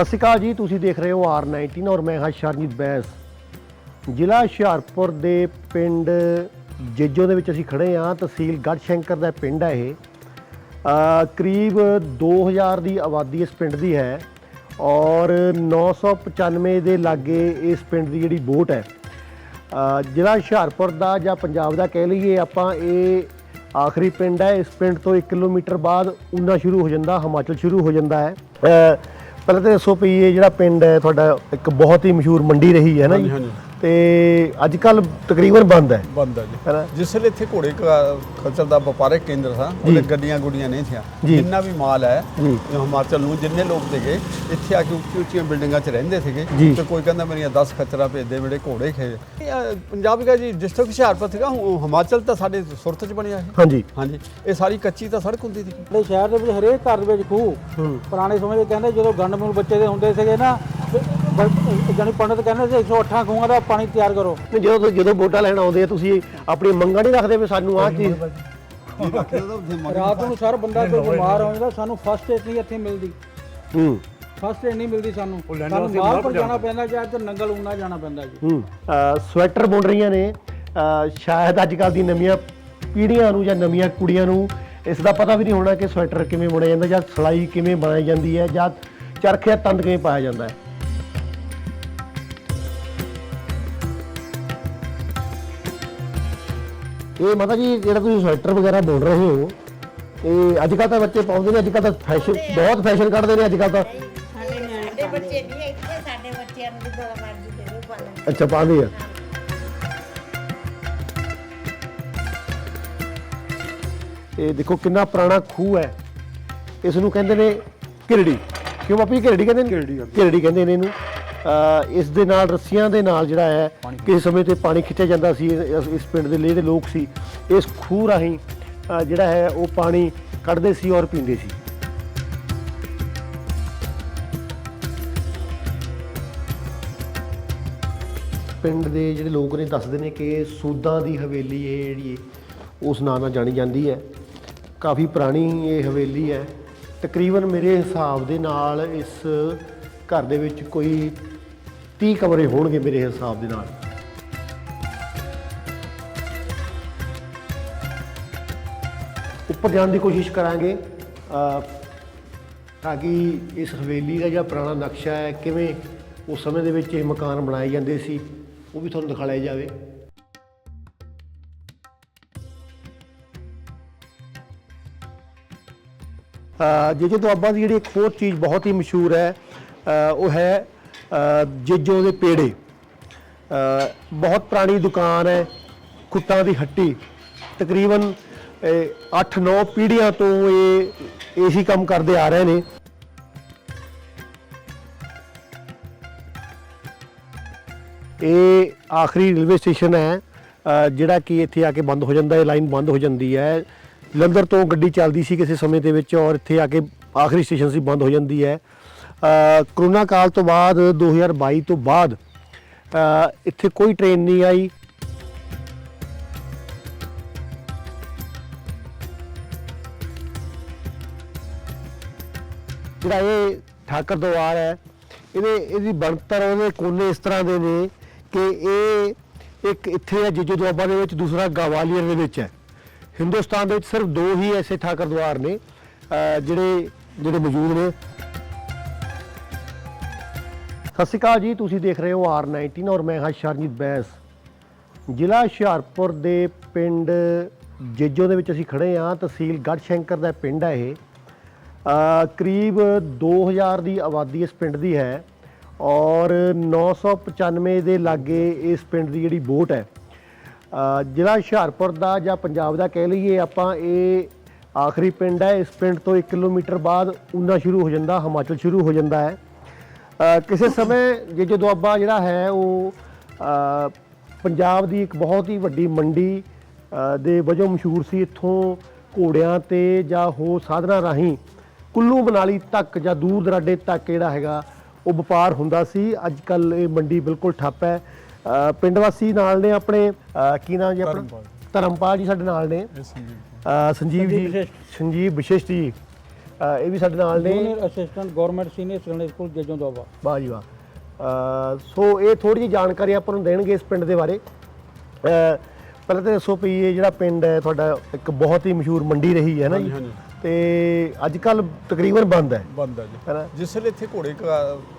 ਸਤਿ ਸ਼੍ਰੀ ਅਕਾਲ ਜੀ ਤੁਸੀਂ ਦੇਖ ਰਹੇ ਹੋ R19 ਔਰ ਮੈਂ ਹਾਂ ਸ਼ਰਨਜੀਤ ਬੈਂਸ। ਜ਼ਿਲ੍ਹਾ ਹੁਸ਼ਿਆਰਪੁਰ ਦੇ ਪਿੰਡ ਜੇਜੋ ਦੇ ਵਿੱਚ ਅਸੀਂ ਖੜੇ ਹਾਂ ਤਹਿਸੀਲ ਗੜਸ਼ੰਕਰ ਦਾ ਪਿੰਡ ਹੈ ਇਹ। ਅ, ਕਰੀਬ 2000 ਦੀ ਆਬਾਦੀ ਇਸ ਪਿੰਡ ਦੀ ਹੈ ਔਰ 995 ਦੇ ਲਾਗੇ ਇਸ ਪਿੰਡ ਦੀ ਜਿਹੜੀ ਵੋਟ ਹੈ। ਜ਼ਿਲ੍ਹਾ ਹੁਸ਼ਿਆਰਪੁਰ ਦਾ ਜਾਂ ਪੰਜਾਬ ਦਾ ਕਹਿ ਲਈਏ ਆਪਾਂ ਇਹ ਆਖਰੀ ਪਿੰਡ ਹੈ। ਇਸ ਪਿੰਡ ਤੋਂ 1 ਕਿਲੋਮੀਟਰ ਬਾਅਦ ਉਨਾ ਸ਼ੁਰੂ ਹੋ ਜਾਂਦਾ ਹਿਮਾਚਲ ਸ਼ੁਰੂ ਹੋ ਜਾਂਦਾ ਹੈ। ਪਹਿਲਾਂ ਤਾਂ ਦੱਸੋ ਵੀ ਇਹ ਜਿਹੜਾ ਪਿੰਡ ਹੈ, ਤੁਹਾਡਾ ਇੱਕ ਬਹੁਤ ਹੀ ਮਸ਼ਹੂਰ ਮੰਡੀ ਰਹੀ ਹੈ ਨਾ ਜੀ? ਤੇ ਅੱਜ ਕੱਲ ਤਕਰੀਬਨ ਬੰਦ ਹੈ। ਬੰਦ ਆ ਜੀ। ਜਿਸ ਵੇਲੇ ਇੱਥੇ ਘੋੜੇ ਕ- ਖਚਰ ਦਾ ਵਪਾਰਕ ਕੇਂਦਰ ਸੀ ਉਹਦੇ ਗੱਡੀਆਂ ਗੁੱਡੀਆਂ ਨਹੀਂ ਥੀਆਂ। ਜੀ। ਜਿੰਨਾ ਵੀ ਮਾਲ ਹੈ ਜੀ। ਹਿਮਾਚਲ ਨੂੰ ਜਿੰਨੇ ਲੋਕ ਸੀਗੇ ਇੱਥੇ ਆ ਕੇ ਉੱਚੀ ਉੱਚੀਆਂ ਬਿਲਡਿੰਗਾਂ 'ਚ ਰਹਿੰਦੇ ਸੀਗੇ। ਜੀ। ਤੇ ਕੋਈ ਕਹਿੰਦਾ ਮੇਰੀਆਂ 10 ਖਚਰਾਂ ਭੇਜਦੇ ਮੇਰੇ ਘੋੜੇ ਖੇ। ਪੰਜਾਬ ਦਾ ਜੀ ਡਿਸਟ੍ਰਿਕਟ ਹੁਸ਼ਿਆਰਪੁਰ ਸੀਗਾ ਹੁਣ ਹਿਮਾਚਲ ਤਾਂ ਸਾਡੇ ਸੁਰਤ 'ਚ ਬਣਿਆ ਹੈ ਹਾਂਜੀ। ਹਾਂਜੀ। ਇਹ ਸਾਰੀ ਕੱਚੀ ਤਾਂ ਸੜਕ ਹੁੰਦੀ ਸੀ। ਸਾਡੇ ਸ਼ਹਿਰ ਦੇ ਵਿੱਚ ਹਰੇਕ ਘਰ ਦੇ ਵਿੱਚ ਖੂਹ। ਪੁਰਾਣੇ ਸਮੇਂ ਦੇ ਕਹਿੰਦੇ ਜਦੋਂ ਗੰਡਮੂਲ ਬੱਚੇ ਦੇ ਹੁੰਦੇ ਸੀਗੇ ਨਾ ਜਾਨੀ ਪੰਡਤ ਕਹਿੰਦੇ ਸੀ 108 ਖੂਹਾਂ ਦਾ ਪਾਣੀ ਤਿਆਰ ਕਰੋ। ਨਹੀਂ, ਜਦੋਂ ਤੁਸੀਂ- ਜਦੋਂ ਵੋਟਾਂ ਲੈਣ ਆਉਂਦੇ ਆ ਤੁਸੀਂ ਆਪਣੀ ਮੰਗਾਂ ਨਹੀਂ ਰੱਖਦੇ ਵੀ ਸਾਨੂੰ ਆਹ ਚੀਜ਼ ਰਾਤ ਨੂੰ ਸਰ ਬੰਦਾ ਕੋਈ ਬਿਮਾਰ ਹੋ ਜਾਂਦਾ ਸਾਨੂੰ ਫਸਟ ਏਡ ਨਹੀਂ ਇੱਥੇ ਮਿਲਦੀ। ਹੂੰ। ਫਸਟ ਏਡ ਨਹੀਂ ਮਿਲਦੀ ਸਾਨੂੰ। ਸਾਨੂੰ ਮਾਲ ਪਰ ਜਾਣਾ ਪੈਂਦਾ ਜਾਂ ਤੇ ਨੰਗਲ ਉਨਾ ਜਾਣਾ ਪੈਂਦਾ ਜੀ। ਹੂੰ। ਸਵੈਟਰ ਬੁਣ ਰਹੀਆਂ ਨੇ। ਸ਼ਾਇਦ ਅੱਜ ਕੱਲ ਦੀ ਨਵੀਆਂ ਪੀੜ੍ਹੀਆਂ ਨੂੰ ਜਾਂ ਨਵੀਆਂ ਕੁੜੀਆਂ ਨੂੰ ਇਸ ਦਾ ਪਤਾ ਵੀ ਨਹੀਂ ਹੋਣਾ ਕਿ ਸਵੈਟਰ ਕਿਵੇਂ ਬੁਣਿਆ ਜਾਂਦਾ ਜਾਂ ਸਿਲਾਈ ਕਿਵੇਂ ਬਣਾਈ ਜਾਂਦੀ ਹੈ ਜਾਂ ਚਰਖ ਜਾਂ ਤੰਦ ਕਿਵੇਂ ਪਾਇਆ ਜਾਂਦਾ ਹੈ। ਇਹ ਮਾਤਾ ਜੀ ਜਿਹੜਾ ਤੁਸੀਂ ਸਵੈਟਰ ਵਗੈਰਾ ਬੁਣ ਰਹੇ ਹੋ ਇਹ ਅੱਜ ਕੱਲ ਤਾਂ ਬੱਚੇ ਪਾਉਂਦੇ ਨੇ ਅੱਜ ਕੱਲ ਤਾਂ ਫੈਸ਼ਨ ਬਹੁਤ ਫੈਸ਼ਨ ਕੱਢਦੇ ਨੇ ਅੱਜ ਕੱਲ ਤਾਂ ਸਾਡੇ ਬੱਚੇ ਨਹੀਂ ਇੱਥੇ ਸਾਡੇ ਬੱਚਿਆਂ ਨੂੰ ਜਿੱਦਾਂ ਦਾ ਮਰਜ਼ੀ ਦੇ ਦਿਓ ਪਾਲਣ। ਅੱਛਾ ਪਾਉਂਦੇ ਆ। ਇਹ ਦੇਖੋ ਕਿੰਨਾ ਪੁਰਾਣਾ ਖੂਹ ਹੈ। ਇਸ ਨੂੰ ਕਹਿੰਦੇ ਨੇ ਕਿਰੜੀ। ਕਿਉਂ ਬਾਪੀ ਕਿਰੜੀ ਕਹਿੰਦੇ ਨੇ? ਕਿਰੜੀ ਕਹਿੰਦੇ ਨੇ ਇਹਨੂੰ? ਇਸ ਦੇ ਨਾਲ ਰੱਸੀਆਂ ਦੇ ਨਾਲ ਜਿਹੜਾ ਹੈ ਕਿਸੇ ਸਮੇਂ ਤੇ ਪਾਣੀ ਖਿੱਚਿਆ ਜਾਂਦਾ ਸੀ ਇਸ ਇਸ ਪਿੰਡ ਦੇ ਜਿਹੜੇ ਲੋਕ ਸੀ। ਇਸ ਖੂਹ ਰਾਹੀਂ ਜਿਹੜਾ ਹੈ ਉਹ ਪਾਣੀ ਕੱਢਦੇ ਸੀ ਔਰ ਪੀਂਦੇ ਸੀ। ਪਿੰਡ ਦੇ ਜਿਹੜੇ ਲੋਕ ਨੇ ਦੱਸਦੇ ਨੇ ਕਿ ਸੂਦਾਂ ਦੀ ਹਵੇਲੀ ਇਹ ਜਿਹੜੀ ਉਸ ਨਾਂ ਨਾਲ ਜਾਣੀ ਜਾਂਦੀ ਹੈ। ਕਾਫੀ ਪੁਰਾਣੀ ਇਹ ਹਵੇਲੀ ਹੈ। ਤਕਰੀਬਨ ਮੇਰੇ ਹਿਸਾਬ ਦੇ ਨਾਲ ਇਸ ਘਰ ਦੇ ਵਿੱਚ ਕੋਈ 30 ਕਮਰੇ ਹੋਣਗੇ ਮੇਰੇ ਹਿਸਾਬ ਦੇ ਨਾਲ। ਉੱਪਰ ਜਾਣ ਦੀ ਕੋਸ਼ਿਸ਼ ਕਰਾਂਗੇ। ਤਾਂ ਕਿ ਇਸ ਹਵੇਲੀ ਦਾ ਜਿਹੜਾ ਪੁਰਾਣਾ ਨਕਸ਼ਾ ਹੈ ਕਿਵੇਂ ਉਸ ਸਮੇਂ ਦੇ ਵਿੱਚ ਇਹ ਮਕਾਨ ਬਣਾਏ ਜਾਂਦੇ ਸੀ ਉਹ ਵੀ ਤੁਹਾਨੂੰ ਦਿਖਾਇਆ ਜਾਵੇ। ਅ, ਜੇਜੋ ਦੁਆਬਾ ਦੀ ਜਿਹੜੀ ਇੱਕ ਹੋਰ ਚੀਜ਼ ਬਹੁਤ ਹੀ ਮਸ਼ਹੂਰ ਹੈ ਉਹ ਹੈ ਜੇਜੋ ਦੇ ਪੇੜੇ। ਬਹੁਤ ਪੁਰਾਣੀ ਦੁਕਾਨ ਹੈ ਕੁੱਟਾਂ ਦੀ ਹੱਟੀ। ਤਕਰੀਬਨ 8-9 ਪੀੜ੍ਹੀਆਂ ਤੋਂ ਇਹ ਇਹੀ ਕੰਮ ਕਰਦੇ ਆ ਰਹੇ ਨੇ। ਇਹ ਆਖਰੀ ਰੇਲਵੇ ਸਟੇਸ਼ਨ ਹੈ ਜਿਹੜਾ ਕਿ ਇੱਥੇ ਆ ਕੇ ਬੰਦ ਹੋ ਜਾਂਦਾ ਹੈ ਲਾਈਨ ਬੰਦ ਹੋ ਜਾਂਦੀ ਹੈ। ਜਲੰਧਰ ਤੋਂ ਗੱਡੀ ਚੱਲਦੀ ਸੀ ਕਿਸੇ ਸਮੇਂ ਦੇ ਵਿੱਚ ਔਰ ਇੱਥੇ ਆ ਕੇ ਆਖਰੀ ਸਟੇਸ਼ਨ ਸੀ, ਬੰਦ ਹੋ ਜਾਂਦੀ ਹੈ। ਕਰੋਨਾ ਕਾਲ ਤੋਂ ਬਾਅਦ 2022 ਤੋਂ ਬਾਅਦ ਇੱਥੇ ਕੋਈ ਟ੍ਰੇਨ ਨਹੀਂ ਆਈ। ਜਿਹੜਾ ਇਹ ਠਾਕਰ ਦਵਾਰ ਹੈ, ਇਹਦੇ, ਇਹਦੀ ਬਣਤਰ ਉਹਦੇ ਕੋਨੇ ਇਸ ਤਰ੍ਹਾਂ ਦੇ ਨੇ ਕਿ ਇਹ ਇੱਕ ਇੱਥੇ ਹੈ, ਜੀਜੋ ਦੁਆਬਾ ਦੇ ਵਿੱਚ, ਦੂਸਰਾ ਗਵਾਲੀਅਰ ਦੇ ਵਿੱਚ ਹੈ। ਹਿੰਦੁਸਤਾਨ ਦੇ ਵਿੱਚ ਸਿਰਫ ਦੋ ਹੀ ਐਸੇ ਠਾਕਰ ਦਵਾਰ ਨੇ ਜਿਹੜੇ ਜਿਹੜੇ ਮੌਜੂਦ ਨੇ। ਸਤਿ ਸ਼੍ਰੀ ਅਕਾਲ ਜੀ ਤੁਸੀਂ ਦੇਖ ਰਹੇ ਹੋ R19 ਔਰ ਮੈਂ ਹਾਂ ਸ਼ਰਨਜੀਤ ਬੈਂਸ। ਜ਼ਿਲ੍ਹਾ ਹੁਸ਼ਿਆਰਪੁਰ ਦੇ ਪਿੰਡ ਜੇਜੋ ਦੇ ਵਿੱਚ ਅਸੀਂ ਖੜੇ ਹਾਂ ਤਹਿਸੀਲ ਗੜਸ਼ੰਕਰ ਦਾ ਪਿੰਡ ਹੈ ਇਹ। ਅ, ਕਰੀਬ 2000 ਦੀ ਆਬਾਦੀ ਇਸ ਪਿੰਡ ਦੀ ਹੈ ਔਰ 995 ਦੇ ਲਾਗੇ ਇਸ ਪਿੰਡ ਦੀ ਜਿਹੜੀ ਵੋਟ ਹੈ। ਜ਼ਿਲ੍ਹਾ ਹੁਸ਼ਿਆਰਪੁਰ ਦਾ ਜਾਂ ਪੰਜਾਬ ਦਾ ਕਹਿ ਲਈਏ ਆਪਾਂ ਇਹ ਆਖਰੀ ਪਿੰਡ ਹੈ। ਇਸ ਪਿੰਡ ਤੋਂ 1 ਕਿਲੋਮੀਟਰ ਬਾਅਦ ਉਨਾ ਸ਼ੁਰੂ ਹੋ ਜਾਂਦਾ ਹਿਮਾਚਲ ਸ਼ੁਰੂ ਹੋ ਜਾਂਦਾ ਹੈ। ਅ, ਕਿਸੇ ਸਮੇਂ ਜੇ ਜਦੋਂ ਦੁਆਬਾ ਜਿਹੜਾ ਹੈ ਉਹ ਅ, ਪੰਜਾਬ ਦੀ ਇੱਕ ਬਹੁਤ ਹੀ ਵੱਡੀ ਮੰਡੀ ਅ, ਦੇ ਵਜੋਂ ਮਸ਼ਹੂਰ ਸੀ ਇੱਥੋਂ ਘੋੜਿਆਂ ਤੇ ਜਾਂ ਹੋਰ ਸਾਧਨਾਂ ਰਾਹੀਂ ਕੁੱਲੂ ਮਨਾਲੀ ਤੱਕ ਜਾਂ ਦੂਰ ਦਰਾਡੇ ਤੱਕ ਜਿਹੜਾ ਹੈਗਾ ਉਹ ਵਪਾਰ ਹੁੰਦਾ ਸੀ। ਅੱਜ ਕੱਲ ਇਹ ਮੰਡੀ ਬਿਲਕੁਲ ਠੱਪ ਹੈ। ਅ, ਪਿੰਡ ਵਾਸੀ ਨਾਲ ਨੇ ਆਪਣੇ ਅ, ਕੀ ਨਾਮ ਜੀ ਆਪਣਾ? ਧਰਮਪਾਲ। ਜੀ ਸਾਡੇ ਨਾਲ ਨੇ। ਸੰਜੀਵ ਅ, ਸੰਜੀਵ ਸੰਜੀਵ ਜੀ। ਸੰਜੀਵ ਵਿਸ਼ਿਸ਼ਟ ਜੀ। ਇਹ ਵੀ ਸਾਡੇ ਨਾਲ ਨੇ। Junior assistant government senior secondary school Jejon Doaba ਵਾਹ ਜੀ ਵਾਹ। ਸੋ ਇਹ ਥੋੜੀ ਜਿਹੀ ਜਾਣਕਾਰੀ ਆਪਾਂ ਨੂੰ ਦੇਣਗੇ ਇਸ ਪਿੰਡ ਦੇ ਬਾਰੇ। ਅ, ਪਹਿਲਾਂ ਤਾਂ ਦੱਸੋ ਵੀ ਇਹ ਜਿਹੜਾ ਪਿੰਡ ਹੈ ਤੁਹਾਡਾ ਇੱਕ ਬਹੁਤ ਹੀ ਮਸ਼ਹੂਰ ਮੰਡੀ ਰਹੀ ਹੈ ਨਾ ਜੀ। ਤੇ ਅੱਜ ਕੱਲ ਤਕਰੀਬਨ ਬੰਦ ਹੈ। ਬੰਦ ਹੈ ਜੀ। ਜਿਸ ਵੇਲੇ ਇੱਥੇ ਘੋੜੇ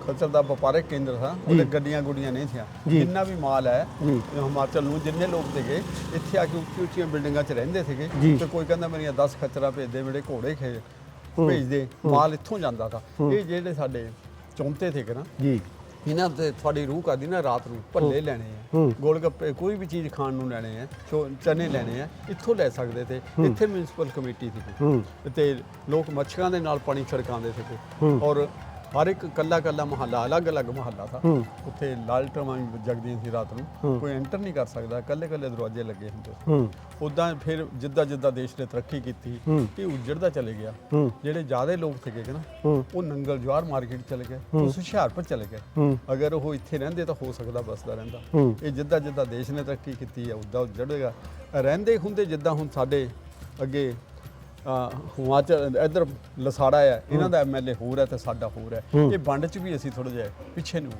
ਖਚਰ ਦਾ ਵਪਾਰਕ ਕੇਂਦਰ ਸੀ ਉਹਦੇ ਗੱਡੀਆਂ ਗੁੱਡੀਆਂ ਨਹੀਂ ਥੀਆਂ। ਜਿੰਨਾ ਵੀ ਮਾਲ ਹੈ ਜੀ। ਹਿਮਾਚਲ ਨੂੰ ਜਿੰਨੇ ਲੋਕ ਸੀਗੇ ਇੱਥੇ ਆ ਕੇ ਉੱਚੀ ਉੱਚੀਆਂ ਬਿਲਡਿੰਗਾਂ 'ਚ ਰਹਿੰਦੇ ਸੀਗੇ। ਤੇ ਕੋਈ ਕਹਿੰਦਾ ਮੇਰੀਆਂ 10 ਖਚਰਾ ਭੇਜਦੇ ਮੇਰੇ ਘੋੜੇ ਖੇ ਭੇਜਦੇ ਮਾਲ ਇੱਥੋਂ ਜਾਂਦਾ था ਇਹ ਜਿਹੜੇ ਸਾਡੇ ਚੌਂਤੇ ਸੀਗੇ ਨਾ ਜੀ। ਇਹਨਾਂ ਤੇ ਤੁਹਾਡੀ ਰੂਹ ਕਰਦੀ ਨਾ ਰਾਤ ਨੂੰ ਭੱਲੇ ਲੈਣੇ ਆ। ਗੋਲ ਗੱਪੇ ਕੋਈ ਵੀ ਚੀਜ਼ ਖਾਣ ਨੂੰ ਲੈਣੇ ਆ ਚਨੇ ਲੈਣੇ ਆ ਇੱਥੋਂ ਲੈ ਸਕਦੇ ਤੇ ਇੱਥੇ ਮਿਊਨਿਸਪਲ ਕਮੇਟੀ ਸੀ ਤੇ ਲੋਕ ਮੱਛੀਆਂ ਦੇ ਨਾਲ ਪਾਣੀ ਛੜਕਾਉਂਦੇ ਹੂੰ। ਔਰ ਹਰ ਇੱਕ ਕੱਲਾ ਕੱਲਾ ਮਹੱਲਾ ਅਲੱਗ-ਅਲੱਗ ਮਹੱਲਾ ਥਾ। ਉੱਥੇ ਲਾਲਟਾਂ ਜਗਦੀਆਂ ਸੀ ਰਾਤ ਨੂੰ। ਕੋਈ ਐਂਟਰ ਨਹੀਂ ਕਰ ਸਕਦਾ ਕੱਲੇ ਕੱਲੇ ਦਰਵਾਜ਼ੇ ਲੱਗੇ ਹੁੰਦੇ ਉਦਾਂ ਫਿਰ ਜਿੱਦਾਂ ਜਿੱਦਾਂ ਦੇਸ਼ ਨੇ ਤਰੱਕੀ ਕੀਤੀ। ਇਹ ਉੱਜੜਦਾ ਚਲੇ ਗਿਆ। ਜਿਹੜੇ ਜ਼ਿਆਦਾ ਲੋਕ ਸੀਗੇ ਨਾ ਉਹ ਨੰਗਲ ਜਵਾਰ ਮਾਰਕੀਟ ਚਲੇ ਗਏ। ਉਸ ਹੁਸ਼ਿਆਰਪੁਰ ਚਲੇ ਗਏ। ਅਗਰ ਉਹ ਇੱਥੇ ਰਹਿੰਦੇ ਤਾਂ ਹੋ ਸਕਦਾ ਬਸਦਾ ਰਹਿੰਦਾ। ਇਹ ਜਿੱਦਾਂ ਜਿੱਦਾਂ ਦੇਸ਼ ਨੇ ਤਰੱਕੀ ਕੀਤੀ ਹੈ ਉਦਾਂ ਉੱਜੜੇਗਾ। ਰਹਿੰਦੇ ਹੁੰਦੇ ਜਿੱਦਾਂ ਹੁਣ ਸਾਡੇ ਅੱਗੇ ਹਿਮਾਚਲ ਇੱਧਰ ਲਸਾੜਾ ਹੈ ਇਹਨਾਂ ਦਾ ਐਮਐਲਏ ਹੋਰ ਹੈ ਤੇ ਸਾਡਾ ਹੋਰ ਹੈ। ਇਹ ਵੰਡ ਚ ਵੀ ਅਸੀਂ ਥੋੜਾ ਜਿਹਾ ਪਿੱਛੇ ਨੂੰ।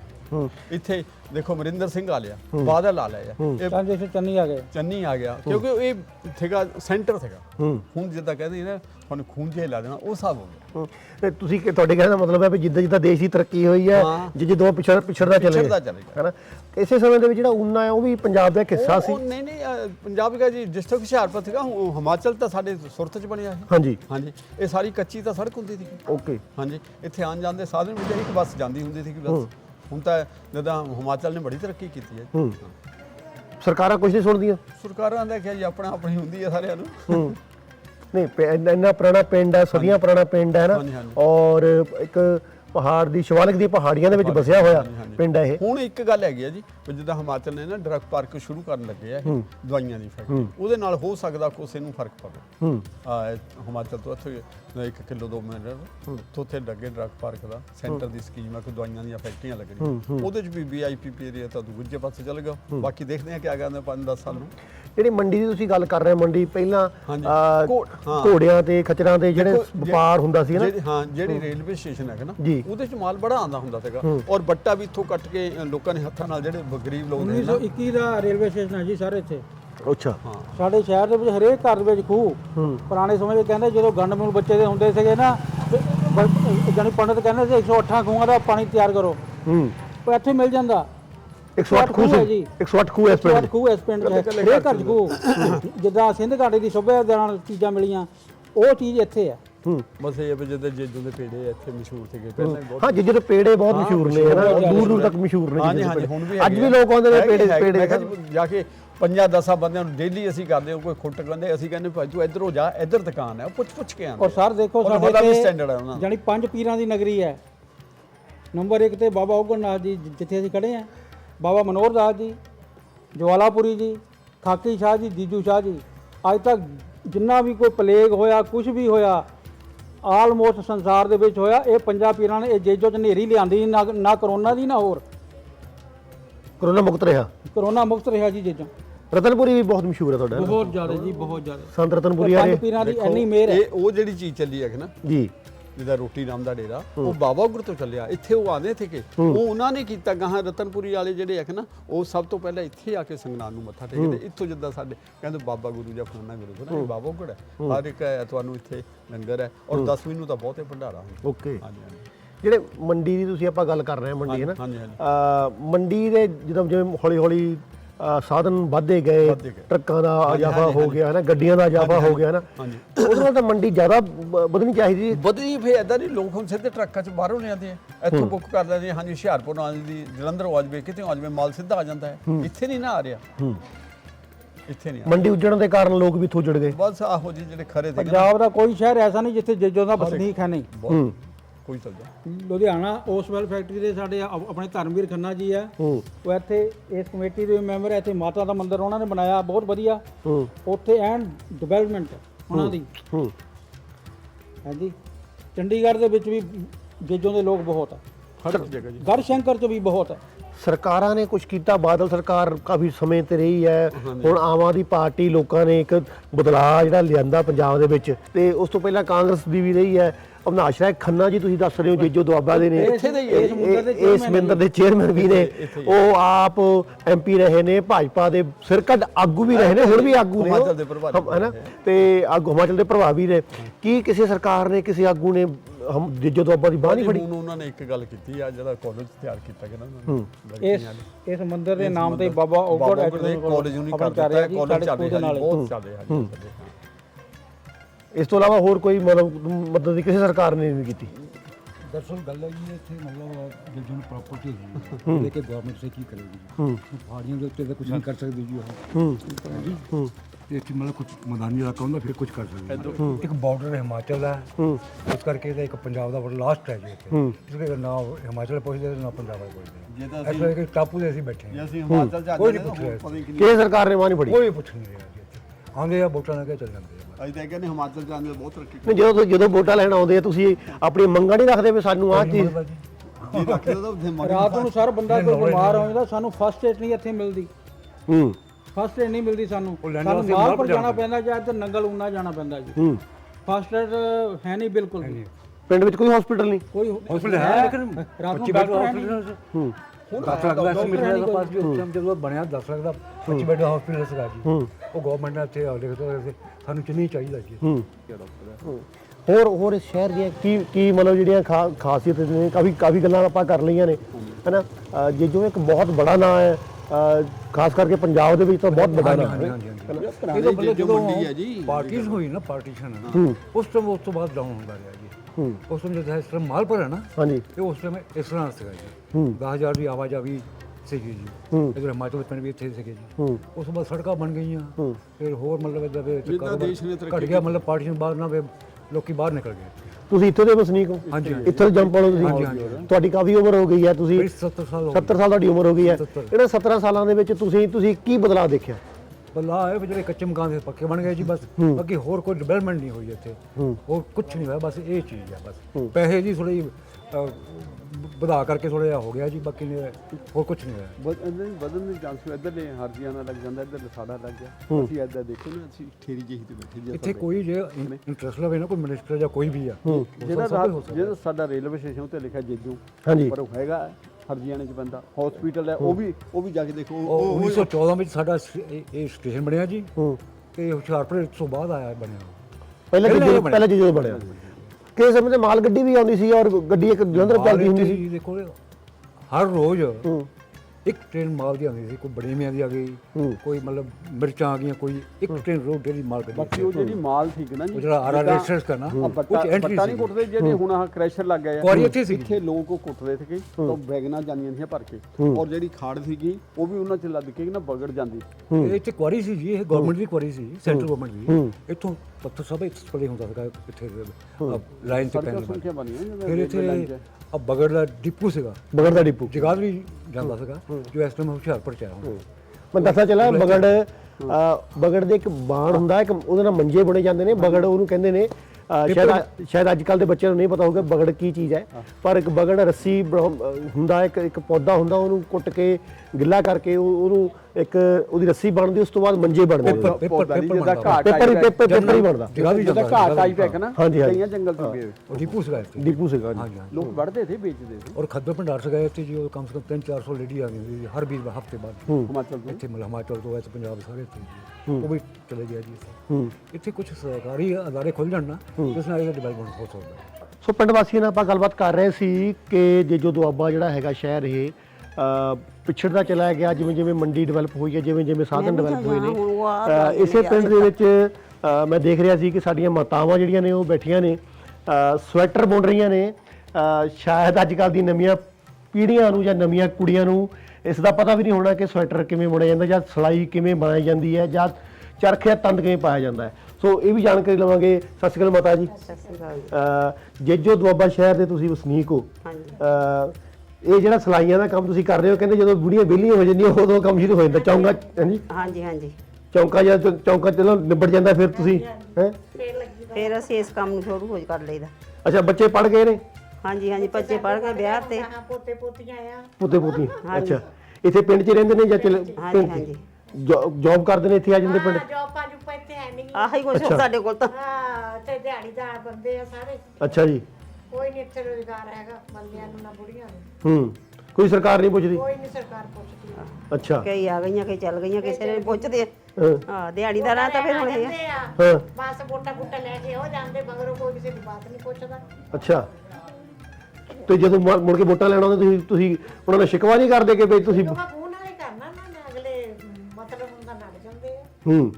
ਇੱਥੇ ਦੇਖੋ ਮਰਿੰਦਰ ਸਿੰਘ ਆ ਲਿਆ ਬਾਦਲ ਆ। ਲਿਆ ਇਹ ਚਾਂਦੇ ਸੇ ਚੰਨੀ ਆ ਗਏ। ਚੰਨੀ ਆ ਗਿਆ ਕਿਉਂਕਿ ਇਹ ਸੀਗਾ ਸੈਂਟਰ ਸੀਗਾ। ਹੂੰ। ਹੁਣ ਜਿੱਦਾਂ ਕਹਿੰਦੇ ਨੇ ਤੁਹਾਨੂੰ ਖੂਨ ਜਿਹਾ ਲਾ ਦੇਣਾ ਉਹ ਹਿਸਾਬ ਹੋ ਗਿਆ। ਤੇ ਤੁਸੀਂ ਕਿ ਤੁਹਾਡੇ ਕਹਿਣ ਦਾ ਮਤਲਬ ਹੈ ਵੀ ਜਿੱਦਾਂ ਜਿੱਦਾਂ ਦੇਸ਼ ਦੀ ਤਰੱਕੀ ਹੋਈ ਹੈ ਹਾਂ। ਜੇ ਜਦੋਂ ਪਿਛੜ ਪਿਛੜਦਾ ਚਲੇ ਪਿਛੜਦਾ ਚਲੇ। ਹੈਨਾ? ਇਸੇ ਸਮੇਂ ਦੇ ਵਿੱਚ ਜਿਹੜਾ ਉਨਾ ਹੈ ਉਹ ਵੀ ਪੰਜਾਬ ਦਾ ਇੱਕ ਹਿੱਸਾ ਸੀ। ਨਹੀਂ ਨਹੀਂ ਪੰਜਾਬ ਦਾ ਜੀ ਡਿਸਟ੍ਰਿਕਟ ਹੁਸ਼ਿਆਰਪੁਰ ਸੀਗਾ ਉਹ ਹਿਮਾਚਲ ਤਾਂ ਸਾਡੇ ਸੁਰਤ ਚ ਬਣਿਆ ਹੈ ਹਾਂਜੀ। ਹਾਂਜੀ। ਇਹ ਸਾਰੀ ਕੱਚੀ ਤਾਂ ਸੜਕ ਹੁੰਦੀ ਸੀ। ਓਕੇ। ਹਾਂਜੀ। ਇੱਥੇ ਆਉਣ ਜਾਂਦੇ ਸਾਧਨ ਵਿੱਚ ਇੱਕ ਬੱਸ ਜਾਂਦੀ ਹੁੰਦੀ ਸੀ ਬਸ। ਹੁਣ ਤਾਂ ਜਦੋਂ ਹਿਮਾਚਲ ਨੇ ਬੜੀ ਤਰੱਕੀ ਕੀਤੀ ਹੈ। ਹੂੰ। ਸਰਕਾਰਾਂ ਕੁਝ ਨਹੀਂ ਸੁਣਦੀਆਂ? ਸਰਕਾਰਾਂ ਦਾ ਜੀ ਆਪਣਾ ਆਪਣੀ ਹੁੰਦੀ ਹੈ ਸਾਰਿਆਂ ਨੂੰ। ਹੂੰ। ਨਹੀਂ ਇੰਨਾ ਪੁਰਾਣਾ ਪਿੰਡ ਹੈ ਸਦੀਆਂ ਪੁਰਾਣਾ ਪਿੰਡ ਹੈ ਨਾ। ਔਰ ਇੱਕ ਪਹਾੜ ਦੀ ਸ਼ਿਵਾਲਿਕ ਦੀ ਪਹਾੜੀਆਂ ਦੇ ਵਿੱਚ ਵਸਿਆ ਹੋਇਆ। ਪਿੰਡ ਹੈ ਇਹ। ਹੁਣ ਇੱਕ ਗੱਲ ਹੈਗੀ ਹੈ ਜੀ ਜਿੱਦਾਂ ਹਿਮਾਚਲ ਨੇ ਨਾ ਡਰੱਗ ਪਾਰਕ ਸ਼ੁਰੂ ਕਰਨ ਲੱਗੇ ਆ ਇਹ ਦਵਾਈਆਂ ਦੀ ਫੈਕਟਰੀ ਉਹਦੇ ਨਾਲ ਹੋ ਸਕਦਾ ਕਿਸੇ ਨੂੰ ਫ਼ਰਕ ਪਵੇ। ਹੂੰ। ਆ ਹਿਮਾਚਲ ਤੋਂ ਇੱਥੇ 1 ਕਿਲੋ 2 ਮਿੰਟ ਤੋਂ ਉੱਥੇ ਲੱਗੇ ਡਰੱਗ ਪਾਰਕ ਦਾ ਸੈਂਟਰ ਦੀ ਸਕੀਮ ਆ ਕੋਈ ਦਵਾਈਆਂ ਦੀਆਂ ਫੈਕਟਰੀਆਂ ਲੱਗਣੀਆਂ। ਉਹਦੇ ਚ ਵੀ ਵੀਆਈਪੀ ਏਰੀਆ ਤਾਂ ਦੂਜੇ ਪਾਸੇ ਚੱਲ ਗਿਆ। ਬਾਕੀ ਦੇਖਦੇ ਆ ਕੀ ਕਹਿੰਦੇ 5-10 ਸਾਲ ਨੂੰ। ਜਿਹੜੀ ਮੰਡੀ ਦੀ ਤੁਸੀਂ ਗੱਲ ਕਰ ਰਹੇ ਹੋ ਮੰਡੀ ਪਹਿਲਾਂ। ਘੋੜਿਆਂ ਤੇ ਖਚਰਾਂ ਦੇ ਜਿਹੜੇ ਵਪਾਰ ਹੁੰਦਾ ਸੀ ਨਾ ਜਿਹੜੀ ਹਾਂ ਜਿਹੜੀ ਰੇਲਵੇ ਸਟੇਸ਼ਨ ਹੈਗਾ ਨਾ। ਉਹਦੇ ਚ ਮਾਲ ਬੜਾ ਆਂਦਾ ਹੁੰਦਾ ਸੀਗਾ। ਔਰ ਬੱਟਾ ਵੀ ਇੱਥੋਂ ਕੱਟ ਕੇ ਲੋਕਾਂ ਨੇ ਹੱਥਾਂ ਨਾਲ ਜਿਹੜੇ ਗਰੀਬ ਲੋਕ ਨੇ ਨਾ 1921 ਦਾ ਰੇਲਵੇ ਸਟੇਸ਼ਨ ਹੈ ਜੀ ਸਾਰੇ ਇੱਥੇ। ਅੱਛਾ। ਹਾਂ ਸਾਡੇ ਸ਼ਹਿਰ ਦੇ ਵਿੱਚ ਹਰੇਕ ਘਰ ਦੇ ਵਿੱਚ ਖੂਹ। ਹੂੰ। ਪੁਰਾਣੇ ਸਮੇਂ ਦੇ ਕਹਿੰਦੇ ਜਦੋਂ ਗੰਡ ਮੂਲ ਬੱਚੇ ਦੇ ਹੁੰਦੇ ਸੀਗੇ ਨਾ ਜਾਣੀ ਪੰਡਤ ਕਹਿੰਦੇ ਸੀ 108 ਖੂਹਾਂ ਦਾ ਪਾਣੀ ਤਿਆਰ ਕਰੋ। ਹੂੰ। ਉਹ ਇੱਥੇ ਮਿਲ ਜਾਂਦਾ। 108 ਖੂਹ ਹੈ ਜੀ। 108 ਖੂਹ ਇਸ ਪਿੰਡ ਸਵਾਦ 'ਚ। ਖੂਹ ਇਸ ਪਿੰਡ ਹੈ। ਹਰੇਕ ਘਰ ਖੂਹ। ਜਿੱਦਾਂ ਸਿੰਧ ਘਾਟੀ ਦੀ ਸਭਿਆ ਦੇ ਨਾਲ ਚੀਜ਼ਾਂ ਮਿਲੀਆਂ ਉਹ ਚੀਜ਼ ਇੱਥੇ ਹੂੰ। ਬਸ ਇਹ ਵੀ ਜਦੋਂ ਜੇਜੂ ਦੇ ਪੇੜੇ ਇੱਥੇ ਮਸ਼ਹੂਰ ਸੀਗੇ ਪਹਿਲਾਂ ਬਹੁਤ ਹਾਂ ਜਿੱਜੇ ਦੇ ਪੇੜੇ ਬਹੁਤ ਮਸ਼ਹੂਰ ਨੇ ਹੈ ਨਾ ਦੂਰ ਦੂਰ ਤੱਕ ਮਸ਼ਹੂਰ ਨੇ ਹਾਂਜੀ ਹਾਂਜੀ। ਹੁਣ ਵੀ ਅੱਜ ਵੀ ਆ। ਲੋਕ ਆਉਂਦੇ ਨੇ ਪੇੜੇ। ਪੇੜੇ ਜੀ, ਕੇ ਪੰਜਾਂ ਦਸਾਂ ਬੰਦਿਆਂ ਨੂੰ ਡੇਲੀ ਅਸੀਂ ਕਰਦੇ ਹਾਂ ਕੋਈ ਖੁੱਟ ਕਹਿੰਦੇ ਅਸੀਂ ਕਹਿੰਦੇ ਭਾਈ ਤੂੰ ਇੱਧਰੋਂ ਜਾ ਇੱਧਰ ਦੁਕਾਨ ਹੈ ਉਹ ਪੁੱਛ ਪੁੱਛ ਕੇ ਆਉਂਦੇ ਔਰ ਸਰ ਦੇਖੋ ਸਾਡੇ ਦਾ ਵੀ ਇੱਥੇ ਸਟੈਂਡਰਡ ਹੈ ਉਹਨਾਂ ਦਾ। ਜਾਣੀ ਪੰਜ ਪੀਰਾਂ ਦੀ ਨਗਰੀ ਹੈ। ਨੰਬਰ 1 ਤੇ ਬਾਬਾ ਉਗਰਨਾਥ ਜੀ ਜਿੱਥੇ ਅਸੀਂ ਖੜੇ ਹਾਂ। ਬਾਬਾ ਮਨੋਹਰ ਦਾਸ ਜੀ ਜਵਾਲਾਪੁਰੀ ਜੀ ਖਾਕੀ ਸ਼ਾਹ ਜੀ ਜੀਜੂ ਸ਼ਾਹ ਜੀ। ਅੱਜ ਤੱਕ ਜਿੰਨਾ ਵੀ ਕੋਈ ਪਲੇਗ ਹੋਇਆ ਕੁਝ ਵੀ ਹੋਇਆ ਆਲਮੋਸਟ ਸੰਸਾਰ ਦੇ ਵਿੱਚ ਹੋਇਆ। ਇਹ ਪੰਜਾਂ ਪੀਰਾਂ ਨੇ ਇਹ ਜੇਜੋ ਚ ਨੇਰੀ ਲਿਆਂਦੀ ਨਾ ਨਾ ਕਰੋਨਾ ਦੀ ਨਾ ਹੋਰ। ਕਰੋਨਾ ਮੁਕਤ ਰਿਹਾ। ਕਰੋਨਾ ਮੁਕਤ ਰਿਹਾ ਜੀ ਜੇਜੋ। ਰਤਨਪੁਰੀ ਵੀ ਬਹੁਤ ਮਸ਼ਹੂਰ ਹੈ ਤੁਹਾਡਾ ਨਾ? ਬਹੁਤ ਜ਼ਿਆਦਾ ਜੀ ਬਹੁਤ ਜ਼ਿਆਦਾ। ਸੰਤ ਰਤਨਪੁਰੀ ਵਾਲੇ ਪੰਜ ਪੀਰਾਂ ਦੀ ਇੰਨੀ ਮਿਹਰ ਹੈ। ਇਹ ਉਹ ਜਿਹੜੀ ਚੀਜ਼ ਚੱਲੀ ਹੈ ਕਿ ਨਾ ਜੀ। ਜਿਹਦਾ ਰੋਟੀ ਨਾਮ ਦਾ ਡੇਰਾ ਉਹ ਬਾਬਾ ਗੁਰ ਤੋਂ ਚੱਲਿਆ। ਇੱਥੇ ਉਹ ਆਂਦੇ ਸੀਗੇ ਉਹ ਉਹਨਾਂ ਨੇ ਕੀਤਾ ਗਾਹਾਂ ਰਤਨਪੁਰੀ ਵਾਲੇ ਜਿਹੜੇ ਹੈ ਕਿ ਨਾ ਉਹ ਸਭ ਤੋਂ ਪਹਿਲਾਂ ਇੱਥੇ ਆ ਕੇ ਸੰਗਨਾਨ ਨੂੰ ਮੱਥਾ ਟੇਕਦੇ। ਇੱਥੋਂ ਜਿੱਦਾਂ ਸਾਡੇ ਕਹਿੰਦੇ ਬਾਬਾ ਗੁਰੂ ਜਾਂ ਫਲਾਣਾ ਗੁਰੂ ਨਾ ਬਾਬਾ ਗੁਰ ਹੈ। ਹਰ ਇੱਕ ਐਤਵਾਰ ਨੂੰ ਇੱਥੇ ਲੰਗਰ ਹੈ ਔਰ 10ਵੀਂ ਨੂੰ ਤਾਂ ਬਹੁਤੇ ਭੰਡਾਰਾ ਹੁੰਦਾ। ਓਕੇ। ਹਾਂਜੀ ਹਾਂਜੀ। ਜਿਹੜੇ ਮੰਡੀ ਦੀ ਤੁਸੀਂ ਆਪਾਂ ਗੱਲ ਕਰ ਰਹੇ ਹਾਂ ਮੰਡੀ ਹੈ ਨਾ ਹਾਂਜੀ ਹਾਂਜੀ ਅਹ ਮੰਡੀ ਦੇ ਜਦੋਂ ਜਿਵੇਂ ਹੌਲੀ ਹੌਲੀ ਸਾਧਨ ਵੱਧਦੇ ਗਏ। ਟਰੱਕਾਂ ਦਾ ਇਜ਼ਾਫਾ ਹੋ ਗਿਆ ਹੈ ਨਾ? ਗੱਡੀਆਂ ਦਾ ਇਜ਼ਾਫਾ ਹੋ ਗਿਆ ਹੈ ਨਾ? ਉਹਦੇ ਨਾਲ ਤਾਂ ਮੰਡੀ ਜ਼ਿਆਦਾ ਵਧਣੀ ਚਾਹੀਦੀ ਬਦਲੀ ਫੇ ਇਦਾਂ ਨਹੀਂ ਲੋਕ ਹੁਣ ਸਿੱਧੇ ਟਰੱਕਾਂ 'ਚ ਬਾਹਰੋਂ ਲਿਆਉਂਦੇ ਆ। ਇੱਥੋਂ ਬੁੱਕ ਕਰ ਲੈਂਦੇ ਆ ਹਾਂਜੀ ਹੁਸ਼ਿਆਰਪੁਰ ਨਾਲ ਦੀ ਜਲੰਧਰ ਆ ਜਾਵੇ ਕਿਤੇ ਆ ਜਾਵੇ ਮਾਲ ਸਿੱਧਾ ਆ ਜਾਂਦਾ ਹੈ। ਇੱਥੇ ਨਹੀਂ ਨਾ ਆ ਰਿਹਾ। ਹੂੰ। ਇੱਥੇ ਨਹੀਂ ਆ ਮੰਡੀ ਉੱਜਣ ਦੇ ਕਾਰਨ ਲੋਕ ਵੀ ਇੱਥੋਂ ਜੁੜ ਗਏ। ਬਸ ਆਹੋ ਜੀ ਜਿਹੜੇ ਖਰੇ ਤੇ ਪੰਜਾਬ ਦਾ ਕੋਈ ਸ਼ਹਿਰ ਐਸਾ ਨਹੀਂ ਜਿੱਥੇ ਜੇਜੋ ਦਾ ਵਸਨੀਕ ਹੈ ਨਹੀਂ। ਹੂੰ। ਕੋਈ ਚੱਲ ਜਾ। ਲੁਧਿਆਣਾ ਓਸਵੈਲ ਫੈਕਟਰੀ ਦੇ ਸਾਡੇ ਆਪ- ਆਪਣੇ ਧਰਮਵੀਰ ਖੰਨਾ ਜੀ ਹੂੰ। ਉਹ ਇੱਥੇ ਇਸ ਕਮੇਟੀ ਦੇ ਮੈਂਬਰ ਇੱਥੇ ਮਾਤਾ ਦਾ ਮੰਦਿਰ ਉਹਨਾਂ ਨੇ ਬਣਾਇਆ ਬਹੁਤ ਵਧੀਆ। ਹੂੰ। ਉੱਥੇ ਐਂਡ ਡਿਵੈਲਪਮੈਂਟ ਉਹਨਾਂ ਦੀ। ਹੂੰ। ਹਾਂਜੀ। ਚੰਡੀਗੜ੍ਹ ਦੇ ਵਿੱਚ ਵੀ ਜੇਜੋਂ ਦੇ ਲੋਕ ਬਹੁਤ ਹੈ ਹਰ ਜਗ੍ਹਾ ਜੀ। ਗੜਸ਼ੰਕਰ ਚ ਵੀ ਬਹੁਤ ਹੈ ਸਰਕਾਰਾਂ ਨੇ ਕੁਝ ਕੀਤਾ ਬਾਦਲ ਸਰਕਾਰ ਕਾਫੀ ਸਮੇਂ ਤੇ ਰਹੀ ਹੈ। ਹੁਣ ਆਮ ਆਦਮੀ ਪਾਰਟੀ ਲੋਕਾਂ ਨੇ ਇੱਕ ਬਦਲਾਅ ਜਿਹੜਾ ਲਿਆਂਦਾ ਪੰਜਾਬ ਦੇ ਵਿੱਚ ਤੇ ਉਸ ਤੋਂ ਪਹਿਲਾਂ ਕਾਂਗਰਸ ਦੀ ਵੀ ਰਹੀ ਹੈ। ਅਵਨਾਸ਼ ਰਾਏ ਖੰਨਾ ਜੀ ਤੁਸੀਂ ਦੱਸ ਰਹੇ ਹੋ ਜੇਜੋ ਦੁਆਬਾ ਦੇ ਨੇ। ਇੱਥੇ ਦੇ ਹੀ ਜੀ, ਸਮੁੰਦਰ ਦੇ ਇਸ ਮੰਦਰ ਦੇ ਚੇਅਰਮੈਨ ਵੀ ਨੇ। ਉਹ ਆਪ ਐਮਪੀ ਰਹੇ ਨੇ ਭਾਜਪਾ ਦੇ ਸਿਰਕੱਢ ਆਗੂ ਵੀ ਰਹੇ ਨੇ ਹੁਣ ਵੀ ਆਗੂ ਨੇ। ਹਿਮਾਚਲ ਦੇ ਤੇ ਆਗੂ ਹਿਮਾਚਲ ਦੇ ਪ੍ਰਭਾਵੀ ਨੇ। ਕੀ ਕਿਸੇ ਸਰਕਾਰ ਨੇ ਕਿਸੇ ਆਗੂ ਨੇ ਹਮ ਜੇਜੋ ਦੁਆਬਾ ਦੀ ਬਾਹ ਨਹੀਂ ਫੜੀ? ਉਹਨਾਂ ਨੇ ਇੱਕ ਗੱਲ ਕੀਤੀ ਆ ਜਿਹੜਾ ਕਾਲਜ ਤਿਆਰ ਕੀਤਾ ਗਿਆ ਨਾ ਇਸ ਇਸ ਮੰਦਿਰ ਦੇ ਨਾਮ ਤੇ ਬਾਬਾ ਦੇ ਕਾਲਜ ਨੂੰ ਨਹੀਂ ਕਰ ਦਿੱਤਾ ਕਾਲਜ ਚੱਲ ਰਿਹਾ ਬਹੁਤ ਚੱਲ ਰਿਹਾ। ਇਸ ਤੋਂ ਇਲਾਵਾ ਹੋਰ ਕੋਈ ਮਤਲਬ ਮਦਦ ਕਿਸੇ ਸਰਕਾਰ ਨੇ ਨਹੀਂ ਕੀਤੀ। ਦਰਅਸਲ ਗੱਲ ਹੈ ਜੀ ਇੱਥੇ ਮਤਲਬ ਜੋ ਜਿਹਨੂੰ ਪ੍ਰਾਪਰਟੀ ਹੈ ਲੈ ਕੇ ਗਵਰਨਮੈਂਟ ਸੇ ਕੀ ਕਰੇਗੀ? ਪਹਾੜੀਆਂ ਦੇ ਉੱਤੇ ਤਾਂ ਕੁਝ ਨਹੀਂ ਕਰ ਸਕਦੀ ਜੀ ਉਹ। ਹੂੰ। ਜੀ ਤੇ ਇੱਥੇ ਮਤਲਬ ਕੁਝ ਮੈਦਾਨੀ ਇਲਾਕਾ ਹੁੰਦਾ ਫਿਰ ਕੁਝ ਕਰ ਸਕਦੇ ਹਾਂ। ਇੱਕ ਬਾਰਡਰ ਹਿਮਾਚਲ ਦਾ। ਹੈ। ਹੂੰ ਉਸ ਕਰਕੇ ਇਹਦਾ ਇੱਕ ਪੰਜਾਬ ਦਾ ਲਾਸਟ ਹੈ ਜੀ ਇੱਥੇ। ਇਸ ਕਰਕੇ ਨਾ ਹਿਮਾਚਲ ਪਹੁੰਚਦੇ ਨਾ ਪੰਜਾਬ ਪਹੁੰਚਦੇ ਜੇ ਤਾਂ ਇੱਕ ਟਾਪੂ ਦੇ ਅਸੀਂ ਬੈਠੇ ਜੇ ਹਾਂ ਅਸੀਂ ਹਿਮਾਚਲ ਕੋਈ ਜਾਂਦੇ ਕਿਸੇ ਸਰਕਾਰ ਨੇ ਨਹੀਂ ਫੜੀ। ਕੋਈ ਪੁੱਛ ਨਹੀਂ ਰਿਹਾ ਜੀ ਇੱਥੇ। ਆਉਂਦੇ ਆ ਵੋਟਾਂ ਲੈ ਕੇ ਚੱਲ ਜਾਂਦੇ ਆ। ਅਸੀਂ ਤਾਂ ਕਹਿੰਦੇ ਹਿਮਾਚਲ ਜਾਂਦੇ ਬਹੁਤ ਤਰੱਕੀ ਨਹੀਂ, ਜਦੋਂ ਜਦੋਂ ਵੋਟਾਂ ਲੈਣ ਆਉਂਦੇ ਆ ਤੁਸੀਂ ਆਪਣੀ ਮੰਗਾਂ ਨਹੀਂ ਰੱਖਦੇ ਵੀ ਸਾਨੂੰ ਆਹ ਚੀਜ਼ ਬਸ ਜੀ ਜੀ ਰੱਖਦੇ ਤਾਂ ਉੱਥੇ ਮਗਰ ਰਾਤ ਨੂੰ ਸਰ ਬੰਦਾ ਕੋਈ ਬਿਮਾਰ ਹੋ ਜਾਂਦਾ ਸਾਨੂੰ ਫਸਟ ਏਡ ਨਹੀਂ ਇੱਥੇ ਮਿਲਦੀ। ਹੂੰ। ਫਸਟ ਏਡ ਨਹੀਂ ਮਿਲਦੀ ਸਾਨੂੰ। ਸਾਨੂੰ ਮਾਲ ਪਰ ਜਾਣਾ ਪੈਂਦਾ ਜਾਂ ਤੇ ਨੰਗਲ ਉਨਾ ਜਾਣਾ ਪੈਂਦਾ ਜੀ। ਹੂੰ। ਫਸਟ ਏਡ ਹੈ ਨਹੀਂ ਬਿਲਕੁਲ। ਪਿੰਡ ਵਿੱਚ ਕੋਈ ਹਸਪੀਟਲ ਨਹੀਂ? ਕੋਈ ਹਸਪੀਟਲ ਹੈ ਲੇਕਿਨ ਰਾਤ ਨੂੰ 25 ਬੈੱਡ ਡਾਕਟਰ ਹੈ ਨਹੀਂ। ਹਸਪੀਟਲ ਹੂੰ 10 ਲੱਖ ਦਾ ਐਸਟੀਮੇਟ ਦਾ ਪਾਸ ਵੀ ਉਸ ਟਾਈਮ ਜਦੋਂ ਬਣਿਆ 10 ਲੱਖ ਦਾ 25 ਬੈੱਡ ਹਸਪੀਟਲ ਸੀਗਾ ਜੀ। ਉਹ ਗਵਰਨਮੈਂਟ ਨੇ ਇੱਥੇ ਲਿਖ ਦਿੱਤਾ ਸਾਨੂੰ ਚੰਨੀ ਚਾਹੀਦਾ ਜੀ। ਹੂੰ। ਹੋਰ ਹੋਰ ਇਸ ਸ਼ਹਿਰ ਦੀਆਂ ਕੀ ਕੀ ਮਤਲਬ ਜਿਹੜੀਆਂ ਖਾ- ਖਾਸੀਅਤ ਨੇ ਕਾਫੀ ਕਾਫੀ ਗੱਲਾਂ ਆਪਾਂ ਕਰ ਲਈਆਂ ਨੇ ਹੈਨਾ? ਅ, ਜੇ ਜੋ ਇੱਕ ਬਹੁਤ ਬੜਾ ਨਾਂ ਹੈ ਖਾਸ ਕਰਕੇ ਪੰਜਾਬ ਦੇ ਵਿੱਚ ਤਾਂ ਬਹੁਤ ਵੱਡਾ ਨਾਂ ਹੈ ਹਾਂਜੀ ਹਾਂਜੀ ਇਹ ਤਾਂ ਬੰਦੇ ਜੋ ਮੰਡੀ ਹੈ ਜੀ ਪਾਰਟੀਆਂ ਹੋਈ ਨਾ ਪਾਰਟੀਸ਼ਨ ਉਸ ਟਾਈਮ ਉਸ ਤੋਂ ਬਾਅਦ ਡਾਊਨ ਹੁੰਦਾ ਰਿਹਾ ਜੀ। ਹੂੰ। ਉਸ ਟਾਈਮ ਜਦੋਂ ਇਸ ਤਰ੍ਹਾਂ ਮਾਲ ਪਰ ਹੈ ਨਾ ਹਾਂਜੀ। ਇਹ ਉਸ ਟਾਈਮ ਇਸ ਤਰ੍ਹਾਂ ਸੀਗਾ ਜੀ। ਹੂੰ। 10000 ਦੀ ਆਵਾਜਾਈ ਸੀਗੀ ਜੀ। ਹੂੰ। ਇਧਰ ਹਿਮਾਚਲ ਵਿੱਚ ਵੀ ਇੱਥੇ ਸੀਗੇ ਜੀ। ਹੂੰ। ਉਸ ਤੋਂ ਬਾਅਦ ਸੜਕਾਂ ਬਣ ਗਈਆਂ। ਹੂੰ। ਫਿਰ ਹੋਰ ਮਤਲਬ ਇਦਾਂ ਕਾਰੋਬਾਰ ਤਰੱਕੀ ਘਟ ਗਿਆ ਮਤਲਬ ਪਾਰਟੀਸ਼ਨ ਬਾਹਰ ਨਾ ਵੇ ਲੋਕੀ ਬਾਹਰ ਨਿਕਲ ਗਏ। ਤੁਸੀਂ ਇੱਥੇ ਦੇ ਵਸਨੀਕ ਹੋ? ਹਾਂਜੀ ਇੱਥੇ ਜੰਮ ਪਾਲੋ ਤੁਸੀਂ। ਤੁਹਾਡੀ ਕਾਫੀ ਉਮਰ ਹੋ ਗਈ ਹੈ ਤੁਸੀਂ। ਮੇਰੀ 70 ਸਾਲ ਹੋ ਗਏ। 70 ਸਾਲ ਤੁਹਾਡੀ ਉਮਰ ਹੋ ਗਈ ਹੈ। 70 ਇਹਨਾਂ 17 ਸਾਲਾਂ ਦੇ ਵਿੱਚ ਤੁਸੀਂ ਤੁਸੀਂ ਕੀ ਬਦਲਾਅ ਦੇਖਿਆ? ਬੱਲਾ ਹੈ ਵੀ ਜਿਹੜੇ ਕੱਚੇ ਮਕਾਨ ਦੇ ਪੱਕੇ ਬਣ ਗਏ ਜੀ ਬਸ। ਬਾਕੀ ਹੋਰ ਕੋਈ ਡਿਵੈਲਪਮੈਂਟ ਨਹੀਂ ਹੋਈ ਇੱਥੇ। ਹੋਰ ਕੁਝ ਨਹੀਂ ਹੋਇਆ ਬਸ ਇਹ ਚੀਜ਼ ਹੈ ਬਸ। ਪੈਸੇ ਜੀ ਥੋੜੀ ਵਧਾ ਕਰਕੇ ਥੋੜਾ ਜਿਹਾ ਹੋ ਗਿਆ ਜੀ ਬਾਕੀ ਨੇ ਹੋਰ ਕੁਝ ਨਹੀਂ ਹੋਇਆ। ਬਦਨ ਬਦਨ ਦੇ ਚਾਂਸ ਇੱਧਰ ਦੇ ਹਰਜੀਆਂ ਨਾਲ ਲੱਗ ਜਾਂਦਾ ਇੱਧਰ ਸਾਡਾ ਲੱਗ ਗਿਆ। ਅਸੀਂ ਇੱਧਰ ਦੇਖੋ ਨਾ ਅਸੀਂ ਠੇਰੀ ਜਿਹੀ ਤੇ ਬੈਠੇ ਜੀ ਇੱਥੇ ਕੋਈ ਜੇ ਇੰਟਰਸਟ ਲਵੇ ਨਾ ਕੋਈ ਮਿਨਿਸਟਰ ਜਾਂ ਕੋਈ ਵੀ ਆ। ਜਿਹੜਾ ਸਾਡਾ ਰੇਲਵੇ ਸਟੇਸ਼ਨ ਤੇ ਲਿਖਿਆ ਜੇਜੂ ਪਰ ਉਹ ਹੈਗਾ। ਹਰਜੀਆਣੇ ਚ ਬੰਦਾ ਹਸਪੀਟਲ ਹੈ ਉਹ ਵੀ ਉਹ ਵੀ ਜਾ ਕੇ ਦੇਖੋ ਉਹ- ਉਹ 1914 ਵਿੱਚ ਸਾਡਾ ਸ- ਇਹ ਇਹ ਸਟੇਸ਼ਨ ਬਣਿਆ ਜੀ। ਹੂੰ। ਤੇ ਹੁਸ਼ਿਆਰਪੁਰ ਤੋਂ ਬਾਅਦ ਆਇਆ ਬਣਿਆ ਪਹਿਲਾਂ ਪਹਿਲਾਂ ਜਦੋਂ ਬਣਿਆ। ਪਹਿਲਾਂ ਜਦੋਂ ਬਣਿਆ। ਕਿਸੇ ਸਮੇਂ ਤੇ ਮਾਲ ਗੱਡੀ ਵੀ ਆਉਂਦੀ ਸੀ ਔਰ ਗੱਡੀ ਇੱਕ ਜਲੰਧਰ ਚੱਲਦੀ ਹੁੰਦੀ ਸੀ। ਦੇਖੋ ਹਰ ਰੋਜ਼ ਹੂੰ। ਇੱਕ ਟ੍ਰੇਨ ਮਾਲ ਦੀ ਆਉਂਦੀ ਸੀ ਕੋਈ ਬੜੀ ਮਿਆਂ ਦੀ ਆ ਗਈ ਹੂੰ। ਕੋਈ ਮਤਲਬ ਮਿਰਚਾਂ ਆ ਗਈਆਂ ਕੋਈ ਇੱਕ ਟ੍ਰੇਨ ਰੋਜ਼ ਡੇਲੀ ਮਾਲ ਬਾਕੀ ਕੱਢੀ ਉਹ ਜਿਹੜੀ ਮਾਲ ਠੀਕ ਨਾ ਜੀ ਉਹ ਜਿਹੜਾ ਆਰ ਆਰ ਰਜਿਸਟਰਸ ਕਰਨਾ ਆਹ ਬੱਟਾ ਚ ਐਂਟਰੀ ਬੱਟਾ ਨਹੀਂ ਸੀ ਕੁੱਟਦੇ ਜਿਹੜੇ ਹੁਣ ਆਹ ਕ੍ਰੈਸ਼ਰ ਲੱਗ ਗਿਆ। ਕੁਆਰੀ ਇੱਥੇ ਸੀਗੀ। ਇੱਥੇ ਲੋਕ ਉਹ ਕੁੱਟਦੇ ਸੀਗੇ ਤਾਂ ਵੈਗਨਾਂ ਜਾਂਦੀਆਂ ਸੀ ਭਰ ਕੇ। ਔਰ ਜਿਹੜੀ ਖਾੜ ਸੀਗੀ ਉਹ ਵੀ ਉਹਨਾਂ ਚ ਲੱਦ ਕੇ ਨਾ ਬਗੜ ਜਾਂਦੀ। ਇਹ ਇੱਥੇ ਕੁਆਰੀ ਸੀ ਜੀ ਇਹ ਗਵਰਨਮੈਂਟ ਦੀ ਕੁਆਰੀ ਸੀ ਸੈਂਟਰਲ ਗਵਰਨਮੈਂਟ ਦੀ। ਇੱਥੋਂ ਪੱਥਰ ਸਭ ਇੱਥੇ ਸਪਲੇ ਹੁੰਦਾ ਸੀਗਾ ਇੱਥੇ ਲਾਈਨ ਤੇ ਸੜਕਾਂ ਪੈਣ ਸੁਣਖੀਆਂ ਬਣੀਆਂ ਜਦੋਂ ਫਿਰ ਇੱਥੇ। ਆ ਬਗੜ ਦਾ ਡਿਪੂ ਸੀਗਾ। ਬਗੜ ਦਾ ਡਿਪੂ। ਜਗਾਦਰੀ ਜਾਂਦਾ ਸੀਗਾ ਜੋ ਇਸ ਟਾਈਮ ਹੁਸ਼ਿਆਰਪੁਰ ਚ ਆਇਆ ਹੁਣ। ਮੈਂ ਦੱਸਣਾ ਚੱਲਾ ਬਗੜ ਬਗੜ ਦੇ ਇੱਕ ਬਾਣ ਹੁੰਦਾ ਇੱਕ ਉਹਦੇ ਨਾਲ ਮੰਜੇ ਬੁਣੇ ਜਾਂਦੇ ਨੇ। ਬਗੜ ਉਹਨੂੰ ਕਹਿੰਦੇ ਨੇ ਸ਼ਾਇਦ ਸ਼ਾਇਦ ਅੱਜ ਕੱਲ ਦੇ ਬੱਚਿਆਂ ਨੂੰ ਨਹੀਂ ਪਤਾ ਹੋਊਗਾ ਬਗੜ ਕੀ ਚੀਜ਼ ਹੈ। ਪਰ ਇੱਕ ਬਗੜ ਰੱਸੀ ਹੁੰਦਾ ਇੱਕ ਇੱਕ ਪੌਦਾ ਹੁੰਦਾ ਉਹਨੂੰ ਕੁੱਟ ਕੇ ਗਿੱਲਾ ਕਰਕੇ ਉਹ- ਉਹਨੂੰ ਇੱਕ ਉਹਦੀ ਰੱਸੀ ਬਣਦੀ ਉਸ ਤੋਂ ਬਾਅਦ ਮੰਜੇ ਬਣਦੇ ਨੇ। ਪੇਪਰ ਪੇਪਰ ਜਿਹਦਾ ਘਾਟ ਪੇਪਰ ਹੀ। ਪੇਪਰ ਪੇਪਰ ਹੀ ਬਣਦਾ। ਜਗਾਦਰੀ ਜਿਹਦਾ ਜਾਂਦਾ ਘਾਟ ਟਾਈਪ ਹੈ ਨਾ? ਹਾਂਜੀ, ਹਾਂਜੀ। ਕਈਆਂ ਜੰਗਲ ਚ ਗਏ ਉਹ ਡਿਪੂ ਸੀਗਾ ਇੱਥੇ। ਡਿਪੂ ਸੀਗਾ ਜੀ ਲੋਕ ਵੜਦੇ ਥੇ ਵੇਚਦੇ ਥੇ ਔਰ ਖੱਦਰ ਭੰਡਾਰ ਸੀਗਾ ਇੱਥੇ ਜੀ ਉਹ ਕਮ ਸੇ ਕਮ 3-400 ਲੇਡੀ ਆ ਗਈ ਸੀ ਹਰ 20 ਹਫ਼ਤੇ ਬਾਅਦ। ਹਿਮਾਚਲ ਤੋਂ? ਇੱਥੇ ਮਤਲਬ ਹਿਮਾਚਲ ਤੋਂ ਐਸ ਪੰਜਾਬ ਸਾਰੇ ਇੱਥੇ। ਉਹ ਵੀ ਚਲੇ ਗਿਆ ਜੀ। ਇੱਥੇ। ਹੂੰ। ਇੱਥੇ ਕੁਝ ਸਰਕਾਰੀ ਅਦਾਰੇ ਖੁੱਲ ਜਾਣ ਨਾ ਜਿਸ ਨਾਲ ਇਹਦਾ ਡਿਵੈਲਪਮੈਂਟ ਹੋ ਸਕਦਾ। ਸੋ ਪਿੰਡ ਵਾਸੀਆਂ ਨਾਲ ਆਪਾਂ ਗੱਲਬਾਤ ਕਰ ਰਹੇ ਸੀ ਕਿ ਜੇ ਜੋ ਦੁਆਬਾ ਜਿਹੜਾ ਹੈਗਾ ਸ਼ਹਿਰ ਇਹ ਪਿਛੜਦਾ ਚਲਾ ਗਿਆ ਜਿਵੇਂ ਜਿਵੇਂ ਮੰਡੀ ਡਿਵੈਲਪ ਹੋਈ ਹੈ ਜਿਵੇਂ ਜਿਵੇਂ ਸਾਧਨ ਡਿਵੈਲਪ ਹੋਏ ਨੇ। ਇਸੇ ਪਿੰਡ ਦੇ ਵਿੱਚ ਮੈਂ ਦੇਖ ਰਿਹਾ ਸੀ ਕਿ ਸਾਡੀਆਂ ਮਾਤਾਵਾਂ ਜਿਹੜੀਆਂ ਨੇ ਉਹ ਬੈਠੀਆਂ ਨੇ। ਸਵੈਟਰ ਬੁਣ ਰਹੀਆਂ ਨੇ। ਸ਼ਾਇਦ ਅੱਜ ਕੱਲ ਦੀ ਨਵੀਆਂ ਪੀੜ੍ਹੀਆਂ ਨੂੰ ਜਾਂ ਨਵੀਆਂ ਕੁੜੀਆਂ ਨੂੰ ਇਸ ਦਾ ਪਤਾ ਵੀ ਨਹੀਂ ਹੋਣਾ ਕਿ ਸਵੈਟਰ ਕਿਵੇਂ ਬੁਣਿਆ ਜਾਂਦਾ ਜਾਂ ਸਿਲਾਈ ਕਿਵੇਂ ਬਣਾਈ ਜਾਂਦੀ ਹੈ ਜਾਂ ਚਰਖੇ ਜਾਂ ਤੰਦ ਕਿਵੇਂ ਪਾਇਆ ਜਾਂਦਾ ਹੈ। ਸੋ ਇਹ ਵੀ ਜਾਣਕਾਰੀ ਲਵਾਂਗੇ। ਸਤਿ ਸ਼੍ਰੀ ਅਕਾਲ ਮਾਤਾ ਜੀ। ਸਤਿ ਸ਼੍ਰੀ ਅਕਾਲ ਜੇਜੋ ਦੁਆਬਾ ਸ਼ਹਿਰ ਦੇ ਤੁਸੀਂ ਵਸਨੀਕ ਹੋ। ਹਾਂਜੀ। ਇਹ ਜਿਹੜਾ ਸਲਾਈਆਂ ਦਾ ਕੰਮ ਤੁਸੀਂ ਕਰ ਰਹੇ ਹੋ ਕਹਿੰਦੇ ਜਦੋਂ ਬੁੜੀਆਂ ਵਿਹਲੀਆਂ ਹੋ ਜਾਂਦੀਆਂ ਉਦੋਂ ਕੰਮ ਸ਼ੁਰੂ ਹੋ ਜਾਂਦਾ ਚੌਂਕਾ ਹਾਂਜੀ? ਹਾਂਜੀ ਹਾਂਜੀ। ਚੌਂਕਾ ਜਾਂ ਚੌਂਕਾ ਚਲੋ ਨਿਬੜ ਜਾਂਦਾ ਫਿਰ ਤੁਸੀਂ ਹੈ? ਫਿਰ ਅਸੀਂ ਇਸ ਕੰਮ ਨੂੰ ਸ਼ੁਰੂ ਹੋ ਕਰ ਲਈਦਾ। ਅੱਛਾ ਬੱਚੇ ਪੜ ਗਏ ਨੇ? ਹਾਂਜੀ ਹਾਂਜੀ ਬੱਚੇ ਪੜ੍ਹ ਕੇ ਵਿਆਹ ਤੇ। ਪੋਤੇ ਪੋਤੀਆਂ ਆ। ਪੁੱਤੇ ਪੁੱਤੀ ਅੱਛਾ। ਇੱਥੇ ਪਿੰਡ 'ਚ ਰਹਿੰਦੇ ਨੇ ਜਾਂ ਚਲ ਹਾਂਜੀ ਹਾਂਜੀ। ਜੌਬ ਕਰਦੇ ਨੇ ਇੱਥੇ ਆ ਜਾਂਦੇ ਪਿੰਡ? ਹਾਂ ਜੋਪਾਂ ਜੁਪਾਂ ਇੱਥੇ ਹੈ ਨਹੀਂ ਆਹੀ ਕੁਛ ਸਾਡੇ ਕੋਲ ਤਾਂ। ਹਾਂ ਤੇ ਦਿਹਾੜੀਦਾਰ ਬੰਦੇ ਆ ਸਾਰੇ। ਅੱਛਾ ਜੀ। ਕੋਈ ਨਹੀਂ ਇੱਥੇ ਰੋਜ਼ਗਾਰ ਹੈਗਾ ਬੰਦਿਆਂ ਨੂੰ ਨਾ ਬੁੜੀਆਂ ਨੂੰ। ਹੂੰ ਕੋਈ ਸਰਕਾਰ ਨਹੀਂ ਪੁੱਛਦੀ? ਕੋਈ ਨਹੀਂ ਸਰਕਾਰ ਪੁੱਛਦੀ। ਅੱਛਾ। ਕਈ ਆ ਗਈਆਂ ਕਈ ਚੱਲ ਗਈਆਂ ਕਿਸੇ ਨੇ ਨੀ ਪੁੱਛਦੇ। ਹਾਂ। ਹਾਂ ਦਿਹਾੜੀਦਾਰਾਂ ਤਾਂ ਫਿਰ ਹੁਣ ਇਹ ਆ। ਹਾਂ। ਬਸ ਵੋਟਾਂ ਵੋਟਾਂ ਲੈ ਕੇ ਹੋ ਜਾਂਦੇ ਮਗਰੋਂ ਕੋਈ ਕਿਸੇ ਦੀ ਬਾਤ ਨਹੀਂ ਪੁੱਛਦਾ। ਅੱਛਾ। ਤੇ ਜਦੋਂ ਮੁੜ ਮੁੜ ਕੇ ਵੋਟਾਂ ਲੈਣ ਆਉਂਦੇ ਤੁਸੀਂ ਤੁਸੀਂ ਉਹਨਾਂ ਨਾਲ ਸ਼ਿਕਵਾ ਨਹੀਂ ਕਰਦੇ ਕਿ ਬਈ ਤੁਸੀਂ ਲੋਕਾਂ ਫੋਨ ਵਾਲੇ ਕਰਨਾ ਨਾ ਨਾ ਅਗਲੇ ਮਤਲਬ ਹੁੰਦਾ ਨੜ ਜਾਂਦੇ ਆ। ਹੂੰ।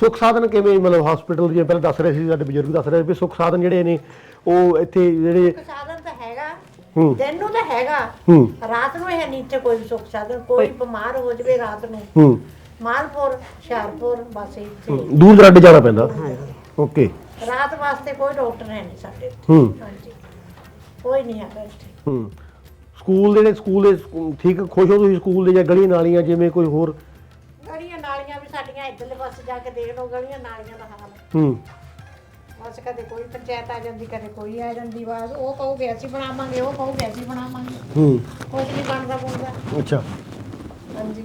ਸੁੱਖ ਸਾਧਨ ਕਿਵੇਂ ਮਤਲਬ ਹਸਪੀਟਲ ਜਿਵੇਂ ਪਹਿਲਾਂ ਦੱਸ ਰਹੇ ਸੀ ਸਾਡੇ ਬਜ਼ੁਰਗ ਦੱਸ ਰਹੇ ਸੀ ਵੀ ਸੁੱਖ ਸਾਧਨ ਜਿਹੜੇ ਨੇ ਉਹ ਇੱਥੇ ਜਿਹੜੇ ਸੁੱਖ ਸਾਧਨ ਤਾਂ ਹੈਗਾ। ਹੂੰ। ਦਿਨ ਨੂੰ ਤਾਂ ਹੈਗਾ। ਹੂੰ। ਰਾਤ ਨੂੰ ਹੈ ਨਹੀਂ ਇੱਥੇ ਕੋਈ ਵੀ ਸੁੱਖ ਸਾਧਨ ਕੋਈ ਬਿਮਾਰ ਹੋ ਜਵੇ ਰਾਤ ਨੂੰ। ਹੂੰ। ਮਾਲਪੁਰ ਹੁਸ਼ਿਆਰਪੁਰ ਬਸ ਇੱਥੇ ਹੂੰ। ਦੂਰ ਦਰਾਡੇ ਜਾਣਾ ਪੈਂਦਾ। ਓਕੇ। ਰਾਤ ਵਾਸਤੇ ਕੋਈ ਡਾਕਟਰ ਹੈ ਨਹੀਂ ਸਾਡੇ ਇੱਥੇ। ਹੂੰ। ਹਾਂਜੀ। ਕੋਈ ਨਹੀਂ ਹੈਗਾ ਇੱਥੇ। ਹੂੰ। ਸਕੂਲ ਦੇ ਜਿਹੜੇ ਸਕੂਲ ਦੇ ਸਕੂ- ਠੀਕ ਖੁਸ਼ ਹੋ ਤੁਸੀਂ ਸਕੂਲ ਦੇ ਜਾਂ ਗਲੀ ਨਾਲੀਆਂ ਜਿਵੇਂ ਕੋਈ ਹੋਰ? ਗਲੀਆਂ ਨਾਲੀਆਂ ਵੀ ਸਾਡੀਆਂ ਇੱਧਰਲੇ ਪਾਸੇ ਜਾ ਕੇ ਦੇਖ ਲਓ ਗਲੀਆਂ ਨਾਲੀਆਂ ਦਾ ਹਾਲ। ਹੂੰ। ਬਸ ਕਦੇ ਕੋਈ ਪੰਚਾਇਤ ਆ ਜਾਂਦੀ ਕਦੇ ਕੋਈ ਆ ਜਾਂਦੀ ਬਸ ਉਹ ਕਹੋਗੇ ਅਸੀਂ ਬਣਾਵਾਂਗੇ ਉਹ ਕਹੋਗੇ ਅਸੀਂ ਬਣਾਵਾਂਗੇ। ਹੂੰ। ਕੁਝ ਨਹੀਂ ਬਣਦਾ ਬਣਦਾ ਅੱਛਾ। ਹਾਂਜੀ।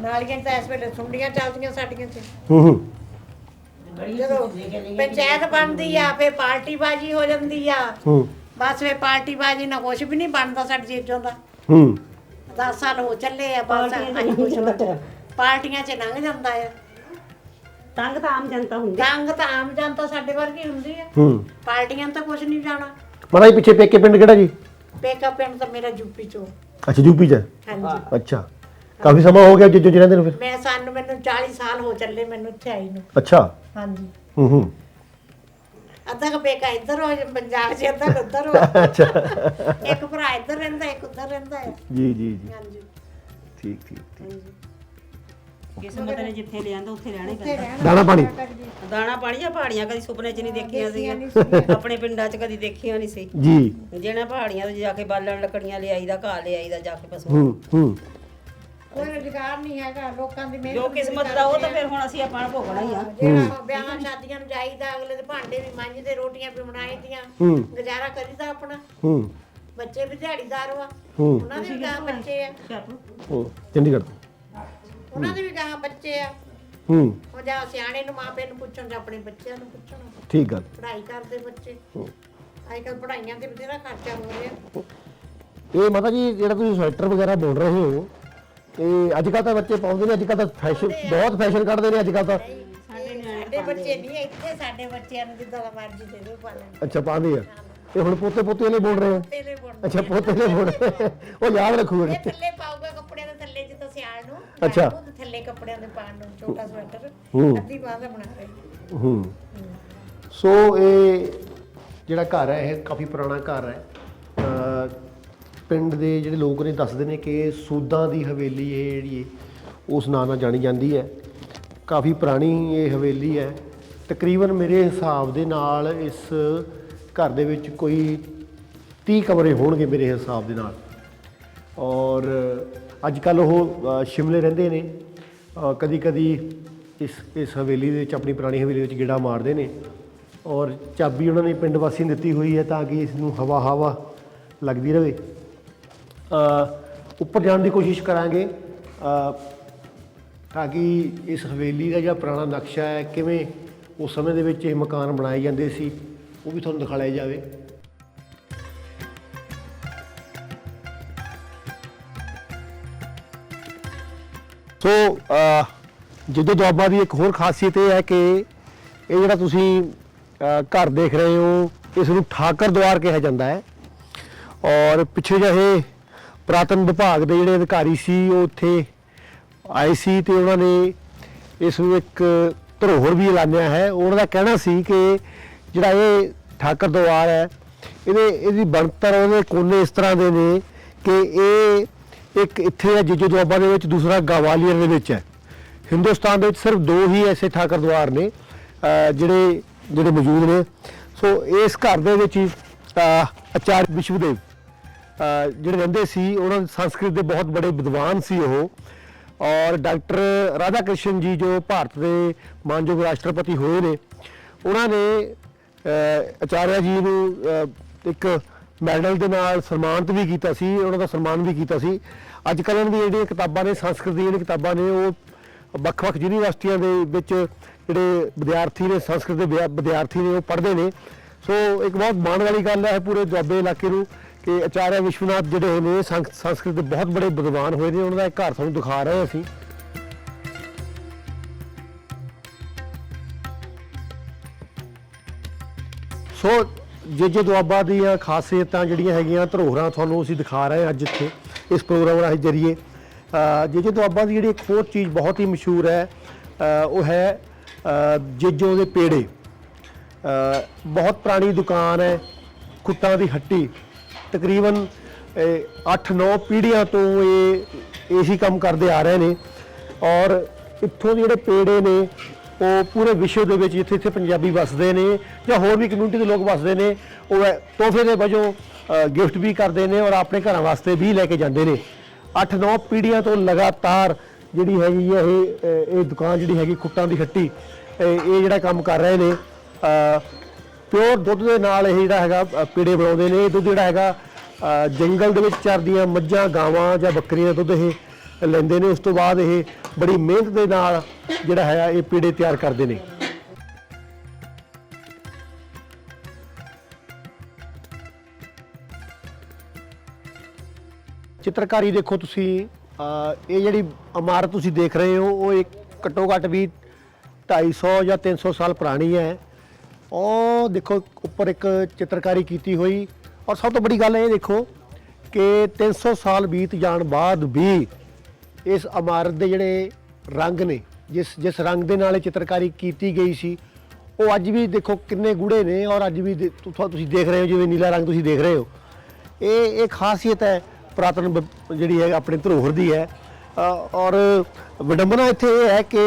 ਨਾਲੀਆਂ 'ਚ ਤਾਂ ਇਸ ਵੇਲੇ ਸੁੰਡੀਆਂ ਚੱਲਦੀਆਂ ਸਾਡੀਆਂ 'ਚ ਹੂੰ ਹੂੰ। ਜਦੋਂ ਪੰਚਾਇਤ ਬਣਦੀ ਆ ਫੇ ਪਾਰਟੀ ਬਾਜੀ ਹੋ ਜਾਂਦੀ ਆ। ਹੂੰ। ਬਸ ਫੇ ਪਾਰਟੀ ਬਾਜੀ ਨਾਲ ਕੁਝ ਵੀ ਨਹੀਂ ਬਣਦਾ ਸਾਡੀ ਚੀਜ਼ਾਂ ਦਾ। ਹੂੰ। 10 ਸਾਲ ਹੋ ਚੱਲੇ ਆ ਬਸ ਅਸੀਂ ਕੁਛ ਪਾਰਟੀਆਂ 'ਚ ਲੰਘ ਜਾਂਦਾ ਆ। ਤੰਗ ਤਾਂ ਆਮ ਜਨਤਾ ਹੁੰਦੀ ਜੰਗ ਤਾਂ ਆਮ ਜਨਤਾ ਸਾਡੇ ਵਰਗੀ ਹੁੰਦੀ ਆ ਹੂੰ। ਪਾਰਟੀਆਂ ਤਾਂ ਕੁਝ ਨਹੀਂ ਜਾਣਾ। ਮਾੜਾ ਜੀ ਪਿੱਛੇ ਪੇਕੇ ਪਿੰਡ ਕਿਹੜਾ ਜੀ? ਪੇਕਾ ਪਿੰਡ ਤਾਂ ਮੇਰਾ ਯੂਪੀ ਚੋਂ। ਅੱਛਾ ਯੂਪੀ ਚ ਹੈ? ਹਾਂਜੀ। ਅੱਛਾ। ਕਾਫੀ ਸਮਾਂ ਹੋ ਗਿਆ ਜਿੱਜੋ ਚ ਰਹਿੰਦੇ ਨੂੰ ਫਿਰ। ਮੈਂ ਸਾਨੂੰ ਮੈਨੂੰ 40 ਸਾਲ ਹੋ ਚੱਲੇ ਮੈਨੂੰ ਇੱਥੇ ਆਈ ਨੂੰ। ਅੱਛਾ। ਹਾਂਜੀ। ਹੂੰ ਹੂੰ। ਅੱਧਾ ਕ ਪੇਕਾ ਇੱਧਰ ਹੋ ਪੰਜਾਬ 'ਚ ਅੱਧਾ ਕੁ ਉੱਧਰ ਹੋ ਅੱਛਾ। ਇੱਕ ਭਰਾ ਇੱਧਰ ਰਹਿੰਦਾ ਇੱਕ ਉੱਧਰ ਰਹਿੰਦਾ ਹੈ ਜੀ ਜੀ ਜੀ। ਹਾਂਜੀ। ਠੀਕ ਠੀਕ ਠੀਕ। ਹਾਂਜੀ। ਕਿਸਮਤ ਨੇ ਜਿੱਥੇ ਲਿਆਂਦਾ ਉੱਥੇ ਰਹਿਣਾ ਹੀ ਇੱਥੇ ਪੈਂਦਾ। ਰਹਿਣਾ ਦਾਣਾ ਪਾਣੀ? ਦਾਣਾ ਪਾਣੀ ਜਾਂ ਪਹਾੜੀਆਂ? ਕਦੀ ਸੁਪਨੇ 'ਚ ਨਹੀਂ ਦੇਖੀਆਂ ਸੀਗੀਆਂ। ਆਪਣੇ ਪਿੰਡਾਂ 'ਚ ਕਦੀ ਦੇਖੀਆਂ ਨਹੀਂ ਸੀ। ਜੀ। ਜਿਹੜਾ ਪਹਾੜੀਆਂ ਤੋਂ ਜਾ ਕੇ ਬਾਲਣ ਲੱਕੜੀਆਂ ਲਿਆਈਦਾ ਘਾਹ ਲਿਆਈਦਾ ਜਾ ਕੇ ਪਸ਼ੂ। ਹੂੰ ਹੂੰ। ਕੋਈ ਰੁਜ਼ਗਾਰ ਨਹੀਂ ਹੈਗਾ ਲੋਕਾਂ ਦੀ ਮਿਹਨਤ ਜੋ ਕਿਸਮਤ ਦਾ ਉਹ ਤਾਂ ਫਿਰ ਹੁਣ ਅਸੀਂ ਆਪਾਂ ਨੂੰ ਭੋਗਣਾ ਹੀ ਆ। ਜਿਹੜਾ ਵਿਆਹਾਂ ਸ਼ਾਦੀਆਂ ਨੂੰ ਜਾਈਦਾ ਅਗਲੇ ਦੇ ਭਾਂਡੇ ਵੀ ਮਾਂਜਦੇ ਰੋਟੀਆਂ ਵੀ ਬਣਾਈਦੀਆਂ ਹੂੰ। ਗੁਜ਼ਾਰਾ ਕਰੀਦਾ ਆਪਣਾ। ਹੂੰ। ਬੱਚੇ ਵੀ ਦਿਹਾੜੀਦਾਰ ਵਾ। ਹੂੰ। ਉਹਨਾਂ ਦੇ ਵੀ ਗਾਂ ਬੱਚੇ ਆ। ਹੂੰ ਚੰਡੀਗੜ੍ਹ ਤੋਂ। ਉਹਨਾਂ ਦੇ ਵੀ ਗਾਂ ਬੱਚੇ ਆ। ਹੂੰ। ਉਹ ਜਾਂ ਸਿਆਣੇ ਨੂੰ ਮਾਪੇ ਨੂੰ ਪੁੱਛਣ ਜਾਂ ਆਪਣੇ ਬੱਚਿਆਂ ਨੂੰ ਪੁੱਛਣ। ਠੀਕ ਗੱਲ ਪੜ੍ਹਾਈ ਕਰਦੇ ਬੱਚੇ। ਅੱਜ ਕੱਲ ਪੜ੍ਹਾਈਆਂ ਤੇ ਬਥੇਰਾ ਖਰਚਾ ਹੋ ਰਿਹਾ। ਇਹ ਮਾਤਾ ਜੀ ਜਿਹੜਾ ਤੁਸੀਂ ਸਵੈਟਰ ਵਗੈਰਾ ਬੁਣ ਰਹੇ ਹੋ ਇਹ ਅੱਜ ਕੱਲ ਤਾਂ ਬੱਚੇ ਪਾਉਂਦੇ ਨੇ ਅੱਜ ਕੱਲ ਤਾਂ ਫੈਸ਼ਨ ਬਹੁਤ ਫੈਸ਼ਨ ਕੱਢਦੇ ਨੇ ਅੱਜ ਕੱਲ ਤਾਂ ਸਾਡੇ ਬੱਚੇ ਨਹੀਂ ਇੱਥੇ ਸਾਡੇ ਬੱਚਿਆਂ ਨੂੰ ਜਿੱਦਾਂ ਦਾ ਮਰਜ਼ੀ ਦੇ ਦਿਓ ਪਾਲਣ। ਅੱਛਾ ਪਾਉਂਦੇ ਆ। ਤੇ ਹੁਣ ਪੋਤੇ ਪੋਤੇ ਨੇ ਬੁਣ ਰਹੇ? ਆ ਤੇਲੇ ਬੁਣ ਅੱਛਾ ਪੋਤੇ ਨੇ ਰਹੇ। ਆ। ਉਹ ਯਾਦ ਰੱਖੂਗੇ ਇਹ ਥੱਲੇ ਪਾਊਗਾ ਕੱਪੜਿਆਂ ਦੇ ਥੱਲੇ ਜਿੱਦਾਂ ਸਿਆਲ ਨੂੰ। ਅੱਛਾ। ਨੂੰ ਥੱਲੇ ਕੱਪੜਿਆਂ ਦੇ ਪਾਣ ਨੂੰ ਛੋਟਾ ਸਵੈਟਰ। ਹੂੰ। ਅੱਧੀ ਬਾਂਹ ਦਾ ਬਣਾ ਰਹੇ। ਹੂੰ। ਸੋ ਇਹ ਜਿਹੜਾ ਘਰ ਹੈ ਇਹ ਕਾਫੀ ਪੁਰਾਣਾ ਘਰ ਹੈ। ਪਿੰਡ ਦੇ ਜਿਹੜੇ ਲੋਕ ਨੇ ਦੱਸਦੇ ਨੇ ਕਿ ਸੂਦਾਂ ਦੀ ਹਵੇਲੀ ਇਹ ਜਿਹੜੀ ਹੈ ਉਸ ਨਾਂ ਨਾਲ ਜਾਣੀ ਜਾਂਦੀ ਹੈ। ਕਾਫੀ ਪੁਰਾਣੀ ਇਹ ਹਵੇਲੀ ਹੈ। ਤਕਰੀਬਨ ਮੇਰੇ ਹਿਸਾਬ ਦੇ ਨਾਲ ਇਸ ਘਰ ਦੇ ਵਿੱਚ ਕੋਈ 30 ਕਮਰੇ ਹੋਣਗੇ ਮੇਰੇ ਹਿਸਾਬ ਦੇ ਨਾਲ। ਔਰ ਅੱਜ ਕੱਲ ਉਹ ਸ਼ਿਮਲੇ ਰਹਿੰਦੇ ਨੇ। ਕਦੀ ਕਦੀ ਇਸ ਇਸ ਹਵੇਲੀ ਦੇ ਵਿੱਚ, ਆਪਣੀ ਪੁਰਾਣੀ ਹਵੇਲੀ ਵਿੱਚ ਗੇੜਾ ਮਾਰਦੇ ਨੇ। ਔਰ ਚਾਬੀ ਉਹਨਾਂ ਨੇ ਪਿੰਡ ਵਾਸੀਆਂ ਦਿੱਤੀ ਹੋਈ ਹੈ ਤਾਂ ਕਿ ਇਸ ਨੂੰ ਹਵਾ ਹਵਾ ਲੱਗਦੀ ਰਹੇ। ਉੱਪਰ ਜਾਣ ਦੀ ਕੋਸ਼ਿਸ਼ ਕਰਾਂਗੇ। ਤਾਂ ਕਿ ਇਸ ਹਵੇਲੀ ਦਾ ਜਿਹੜਾ ਪੁਰਾਣਾ ਨਕਸ਼ਾ ਹੈ, ਕਿਵੇਂ ਉਸ ਸਮੇਂ ਦੇ ਵਿੱਚ ਇਹ ਮਕਾਨ ਬਣਾਏ ਜਾਂਦੇ ਸੀ। ਉਹ ਵੀ ਤੁਹਾਨੂੰ ਦਿਖਾ ਲਿਆ ਜਾਵੇ। ਸੋ ਅ, ਜਿੱਦੋ ਦੁਆਬਾ ਦੀ ਇੱਕ ਹੋਰ ਖਾਸੀਅਤ ਇਹ ਹੈ ਕਿ ਇਹ ਜਿਹੜਾ ਤੁਸੀਂ ਘਰ ਦੇਖ ਰਹੇ ਹੋ ਇਸ ਨੂੰ ਠਾਕਰ ਦੁਆਰ ਕਿਹਾ ਜਾਂਦਾ ਹੈ। ਔਰ ਪਿੱਛੇ ਜਿਹੇ ਪ੍ਰਾਤਨ ਵਿਭਾਗ ਦੇ ਜਿਹੜੇ ਅਧਿਕਾਰੀ ਸੀ ਉਹ ਉੱਥੇ ਆਏ ਸੀ ਤੇ ਉਹਨਾਂ ਨੇ ਇਸ ਨੂੰ ਇੱਕ ਧਰੋਹਰ ਵੀ ਐਲਾਨਿਆ ਹੈ। ਉਹਨਾਂ ਦਾ ਕਹਿਣਾ ਸੀ ਕਿ ਜਿਹੜਾ ਇਹ ਠਾਕਰ ਦੁਆਰ ਹੈ, ਇਹਦੇ, ਇਹਦੀ ਬਣਤਰ ਉਹਦੇ ਕੋਨੇ ਇਸ ਤਰ੍ਹਾਂ ਦੇ ਨੇ ਕਿ ਇਹ ਇੱਕ ਇੱਥੇ ਹੈ ਜਿਜੋ ਦੁਆਬਾ ਦੇ ਵਿੱਚ, ਦੂਸਰਾ ਗਵਾਲੀਅਰ ਦੇ ਵਿੱਚ ਹੈ। ਹਿੰਦੁਸਤਾਨ ਦੇ ਵਿੱਚ ਸਿਰਫ ਦੋ ਹੀ ਐਸੇ ਠਾਕਰ ਦੁਆਰ ਨੇ ਜਿਹੜੇ ਜਿਹੜੇ ਮੌਜੂਦ ਨੇ। ਸੋ ਇਸ ਘਰ ਦੇ ਵਿੱਚ ਹੀ, ਅਹ ਆਚਾර්य ਵਿਸ਼ਵਦੇਵ ਜਿਹੜੇ ਰਹਿੰਦੇ ਸੀ, ਉਹਨਾਂ ਸੰਸਕ੍ਰਿਤ ਦੇ ਬਹੁਤ ਬੜੇ ਵਿਦਵਾਨ ਸੀ ਉਹ। ਔਰ ਡਾਕਟਰ ਰਾਧਾ ਕ੍ਰਿਸ਼ਨ ਜੀ ਜੋ ਭਾਰਤ ਦੇ ਮਾਨਯੋਗ ਰਾਸ਼ਟਰਪਤੀ ਹੋਏ ਨੇ, ਉਹਨਾਂ ਨੇ ਆਚਾਰਿਆ ਜੀ ਨੂੰ ਇੱਕ ਮੈਡਲ ਦੇ ਨਾਲ ਸਨਮਾਨਿਤ ਵੀ ਕੀਤਾ ਸੀ, ਉਹਨਾਂ ਦਾ ਸਨਮਾਨ ਵੀ ਕੀਤਾ ਸੀ। ਅੱਜ ਕੱਲ੍ਹ ਇਹਨਾਂ ਦੀਆਂ ਜਿਹੜੀਆਂ ਕਿਤਾਬਾਂ ਨੇ, ਸੰਸਕ੍ਰਿਤ ਦੀਆਂ ਜਿਹੜੀਆਂ ਕਿਤਾਬਾਂ ਨੇ, ਉਹ ਵੱਖ-ਵੱਖ ਯੂਨੀਵਰਸਿਟੀਆਂ ਦੇ ਵਿੱਚ ਜਿਹੜੇ ਵਿਦਿਆਰਥੀ ਨੇ, ਸੰਸਕ੍ਰਿਤ ਦੇ ਵਿਦਿਆ- ਵਿਦਿਆਰਥੀ ਨੇ, ਉਹ ਪੜ੍ਹਦੇ ਨੇ। ਸੋ ਇੱਕ ਬਹੁਤ ਮਾਣ ਵਾਲੀ ਗੱਲ ਹੈ ਪੂਰੇ ਦੁਆਬੇ ਇਲਾਕੇ ਨੂੰ ਕਿ ਆਚਾਰਿਆ ਵਿਸ਼ਵਨਾਥ ਜਿਹੜੇ ਹੋਏ ਨੇ, ਸੰਸ- ਸੰਸਕ੍ਰਿਤ ਦੇ ਬਹੁਤ ਬੜੇ ਵਿਦਵਾਨ ਹੋਏ ਨੇ, ਉਹਨਾਂ ਦਾ ਘਰ ਤੁਹਾਨੂੰ ਦਿਖਾ ਰਹੇ ਹਾਂ ਅਸੀਂ। ਸੋ ਜੇ ਜੇ ਦੁਆਬਾ ਦੀਆਂ ਖਾਸੀਅਤਾਂ ਜਿਹੜੀਆਂ ਹੈਗੀਆਂ ਧਰੋਹਰਾਂ ਤੁਹਾਨੂੰ ਅਸੀਂ ਦਿਖਾ ਰਹੇ ਹਾਂ ਅੱਜ ਇੱਥੇ ਇਸ ਪ੍ਰੋਗਰਾਮ ਰਾਹੀਂ ਜਰੀਏ ਅ, ਜੇ ਜੇ ਦੁਆਬਾ ਦੀ ਜਿਹੜੀ ਇੱਕ ਹੋਰ ਚੀਜ਼ ਬਹੁਤ ਹੀ ਮਸ਼ਹੂਰ ਹੈ ਉਹ ਹੈ ਅ, ਜੇਜੋ ਦੇ ਪੇੜੇ। ਬਹੁਤ ਪੁਰਾਣੀ ਦੁਕਾਨ ਹੈ ਕੁੱਤਾਂ ਦੀ ਹੱਟੀ। ਤਕਰੀਬਨ 8-9 ਪੀੜ੍ਹੀਆਂ ਤੋਂ ਇਹ ਇਹੀ ਕੰਮ ਕਰਦੇ ਆ ਰਹੇ ਨੇ। ਔਰ ਇੱਥੋਂ ਦੇ ਜਿਹੜੇ ਪੇੜੇ ਨੇ ਉਹ ਪੂਰੇ ਵਿਸ਼ਵ ਦੇ ਵਿੱਚ ਜਿੱਥੇ ਇੱਥੇ ਪੰਜਾਬੀ ਵੱਸਦੇ ਨੇ ਜਾਂ ਹੋਰ ਵੀ ਕਮਿਊਨਿਟੀ ਦੇ ਲੋਕ ਵੱਸਦੇ ਨੇ, ਉਹ ਤੋਹਫੇ ਦੇ ਵਜੋਂ ਗਿਫਟ ਵੀ ਕਰਦੇ ਨੇ ਔਰ ਆਪਣੇ ਘਰਾਂ ਵਾਸਤੇ ਵੀ ਲੈ ਕੇ ਜਾਂਦੇ ਨੇ। 8-9 ਪੀੜ੍ਹੀਆਂ ਤੋਂ ਲਗਾਤਾਰ ਜਿਹੜੀ ਹੈਗੀ ਹੈ ਇਹ ਇਹ ਦੁਕਾਨ ਜਿਹੜੀ ਹੈਗੀ ਖੁੱਟਾਂ ਦੀ ਹੱਟੀ ਇਹ ਜਿਹੜਾ ਕੰਮ ਕਰ ਰਹੇ ਨੇ ਪਿਓਰ ਦੁੱਧ ਦੇ ਨਾਲ ਇਹ ਜਿਹੜਾ ਹੈਗਾ ਪੀੜੇ ਬਣਾਉਂਦੇ ਨੇ। ਇਹ ਦੁੱਧ ਜਿਹੜਾ ਹੈਗਾ ਜੰਗਲ ਦੇ ਵਿੱਚ ਚਰਦੀਆਂ ਮੱਝਾਂ, ਗਾਵਾਂ ਜਾਂ ਬੱਕਰੀਆਂ ਦਾ ਦੁੱਧ ਇਹ ਲੈਂਦੇ ਨੇ। ਉਸ ਤੋਂ ਬਾਅਦ ਇਹ ਬੜੀ ਮਿਹਨਤ ਦੇ ਨਾਲ ਜਿਹੜਾ ਹੈ, ਇਹ ਪੀੜੇ ਤਿਆਰ ਕਰਦੇ ਨੇ। ਚਿੱਤਰਕਾਰੀ ਦੇਖੋ ਤੁਸੀਂ ਇਹ ਜਿਹੜੀ ਇਮਾਰਤ ਤੁਸੀਂ ਦੇਖ ਰਹੇ ਹੋ, ਉਹ ਇੱਕ ਘੱਟੋ ਘੱਟ ਵੀ 250 ਜਾਂ 300 ਸਾਲ ਪੁਰਾਣੀ ਹੈ। ਉਹ ਦੇਖੋ, ਉੱਪਰ ਇੱਕ ਚਿੱਤਰਕਾਰੀ ਕੀਤੀ ਹੋਈ। ਔਰ ਸਭ ਤੋਂ ਬੜੀ ਗੱਲ ਇਹ ਦੇਖੋ ਕਿ 300 ਸਾਲ ਬੀਤ ਜਾਣ ਬਾਅਦ ਵੀ ਇਸ ਇਮਾਰਤ ਦੇ ਜਿਹੜੇ ਰੰਗ ਨੇ ਜਿਸ ਜਿਸ ਰੰਗ ਦੇ ਨਾਲ ਇਹ ਚਿੱਤਰਕਾਰੀ ਕੀਤੀ ਗਈ ਸੀ ਉਹ ਅੱਜ ਵੀ ਦੇਖੋ ਕਿੰਨੇ ਗੂੜੇ ਨੇ ਔਰ ਅੱਜ ਵੀ ਦੇ- ਤੁ- ਤੁਸੀਂ ਦੇਖ ਰਹੇ ਹੋ ਜਿਵੇਂ ਨੀਲਾ ਰੰਗ ਤੁਸੀਂ ਦੇਖ ਰਹੇ ਹੋ। ਇਹ ਇਹ ਖਾਸੀਅਤ ਹੈ ਪੁਰਾਤਨ ਬ- ਜਿਹੜੀ ਹੈ ਆਪਣੇ ਧਰੋਹਰ ਦੀ ਹੈ। ਅ, ਔਰ ਵਿਡੰਬਨਾ ਇੱਥੇ ਇਹ ਹੈ ਕਿ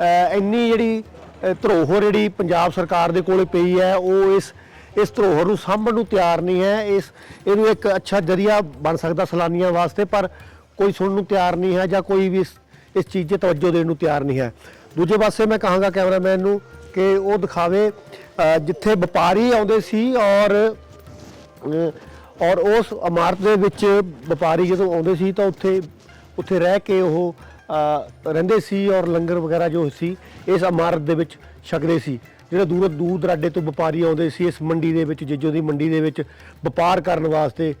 ਅ, ਇੰਨੀ ਜਿਹੜੀ ਅ, ਧਰੋਹਰ ਜਿਹੜੀ ਪੰਜਾਬ ਸਰਕਾਰ ਦੇ ਕੋਲੇ ਪਈ ਹੈ ਉਹ ਇਸ ਇਸ ਧਰੋਹਰ ਨੂੰ ਸਾਂਭਣ ਨੂੰ ਤਿਆਰ ਨਹੀਂ ਹੈ। ਇਸ ਇਹਨੂੰ ਇੱਕ ਅੱਛਾ ਜਰੀਆ ਬਣ ਸਕਦਾ ਸੈਲਾਨੀਆਂ ਵਾਸਤੇ ਪਰ ਕੋਈ ਸੁਣਨ ਨੂੰ ਤਿਆਰ ਨਹੀਂ ਹੈ ਜਾਂ ਕੋਈ ਵੀ ਇਸ ਇਸ ਚੀਜ਼ 'ਤੇ ਤਵੱਜੋ ਦੇਣ ਨੂੰ ਤਿਆਰ ਨਹੀਂ ਹੈ। ਦੂਜੇ ਪਾਸੇ ਮੈਂ ਕਹਾਂਗਾ ਕੈਮਰਾਮੈਨ ਨੂੰ ਕਿ ਉਹ ਦਿਖਾਵੇ ਜਿੱਥੇ ਵਪਾਰੀ ਆਉਂਦੇ ਸੀ ਔਰ ਔਰ ਉਸ ਇਮਾਰਤ ਦੇ ਵਿੱਚ ਵਪਾਰੀ ਜਦੋਂ ਆਉਂਦੇ ਸੀ ਤਾਂ ਉੱਥੇ ਉੱਥੇ ਰਹਿ ਕੇ ਉਹ ਰਹਿੰਦੇ ਸੀ ਔਰ ਲੰਗਰ ਵਗੈਰਾ ਜੋ ਸੀ, ਇਸ ਇਮਾਰਤ ਦੇ ਵਿੱਚ ਛਕਦੇ ਸੀ। ਜਿਹੜੇ ਦੂਰ ਦੂਰ ਦਰਾਡੇ ਤੋਂ ਵਪਾਰੀ ਆਉਂਦੇ ਸੀ, ਇਸ ਮੰਡੀ ਦੇ ਵਿੱਚ, ਜੇਜੋ ਦੀ ਮੰਡੀ ਦੇ ਵਿੱਚ ਵਪਾਰ ਕਰਨ ਵਾਸਤੇ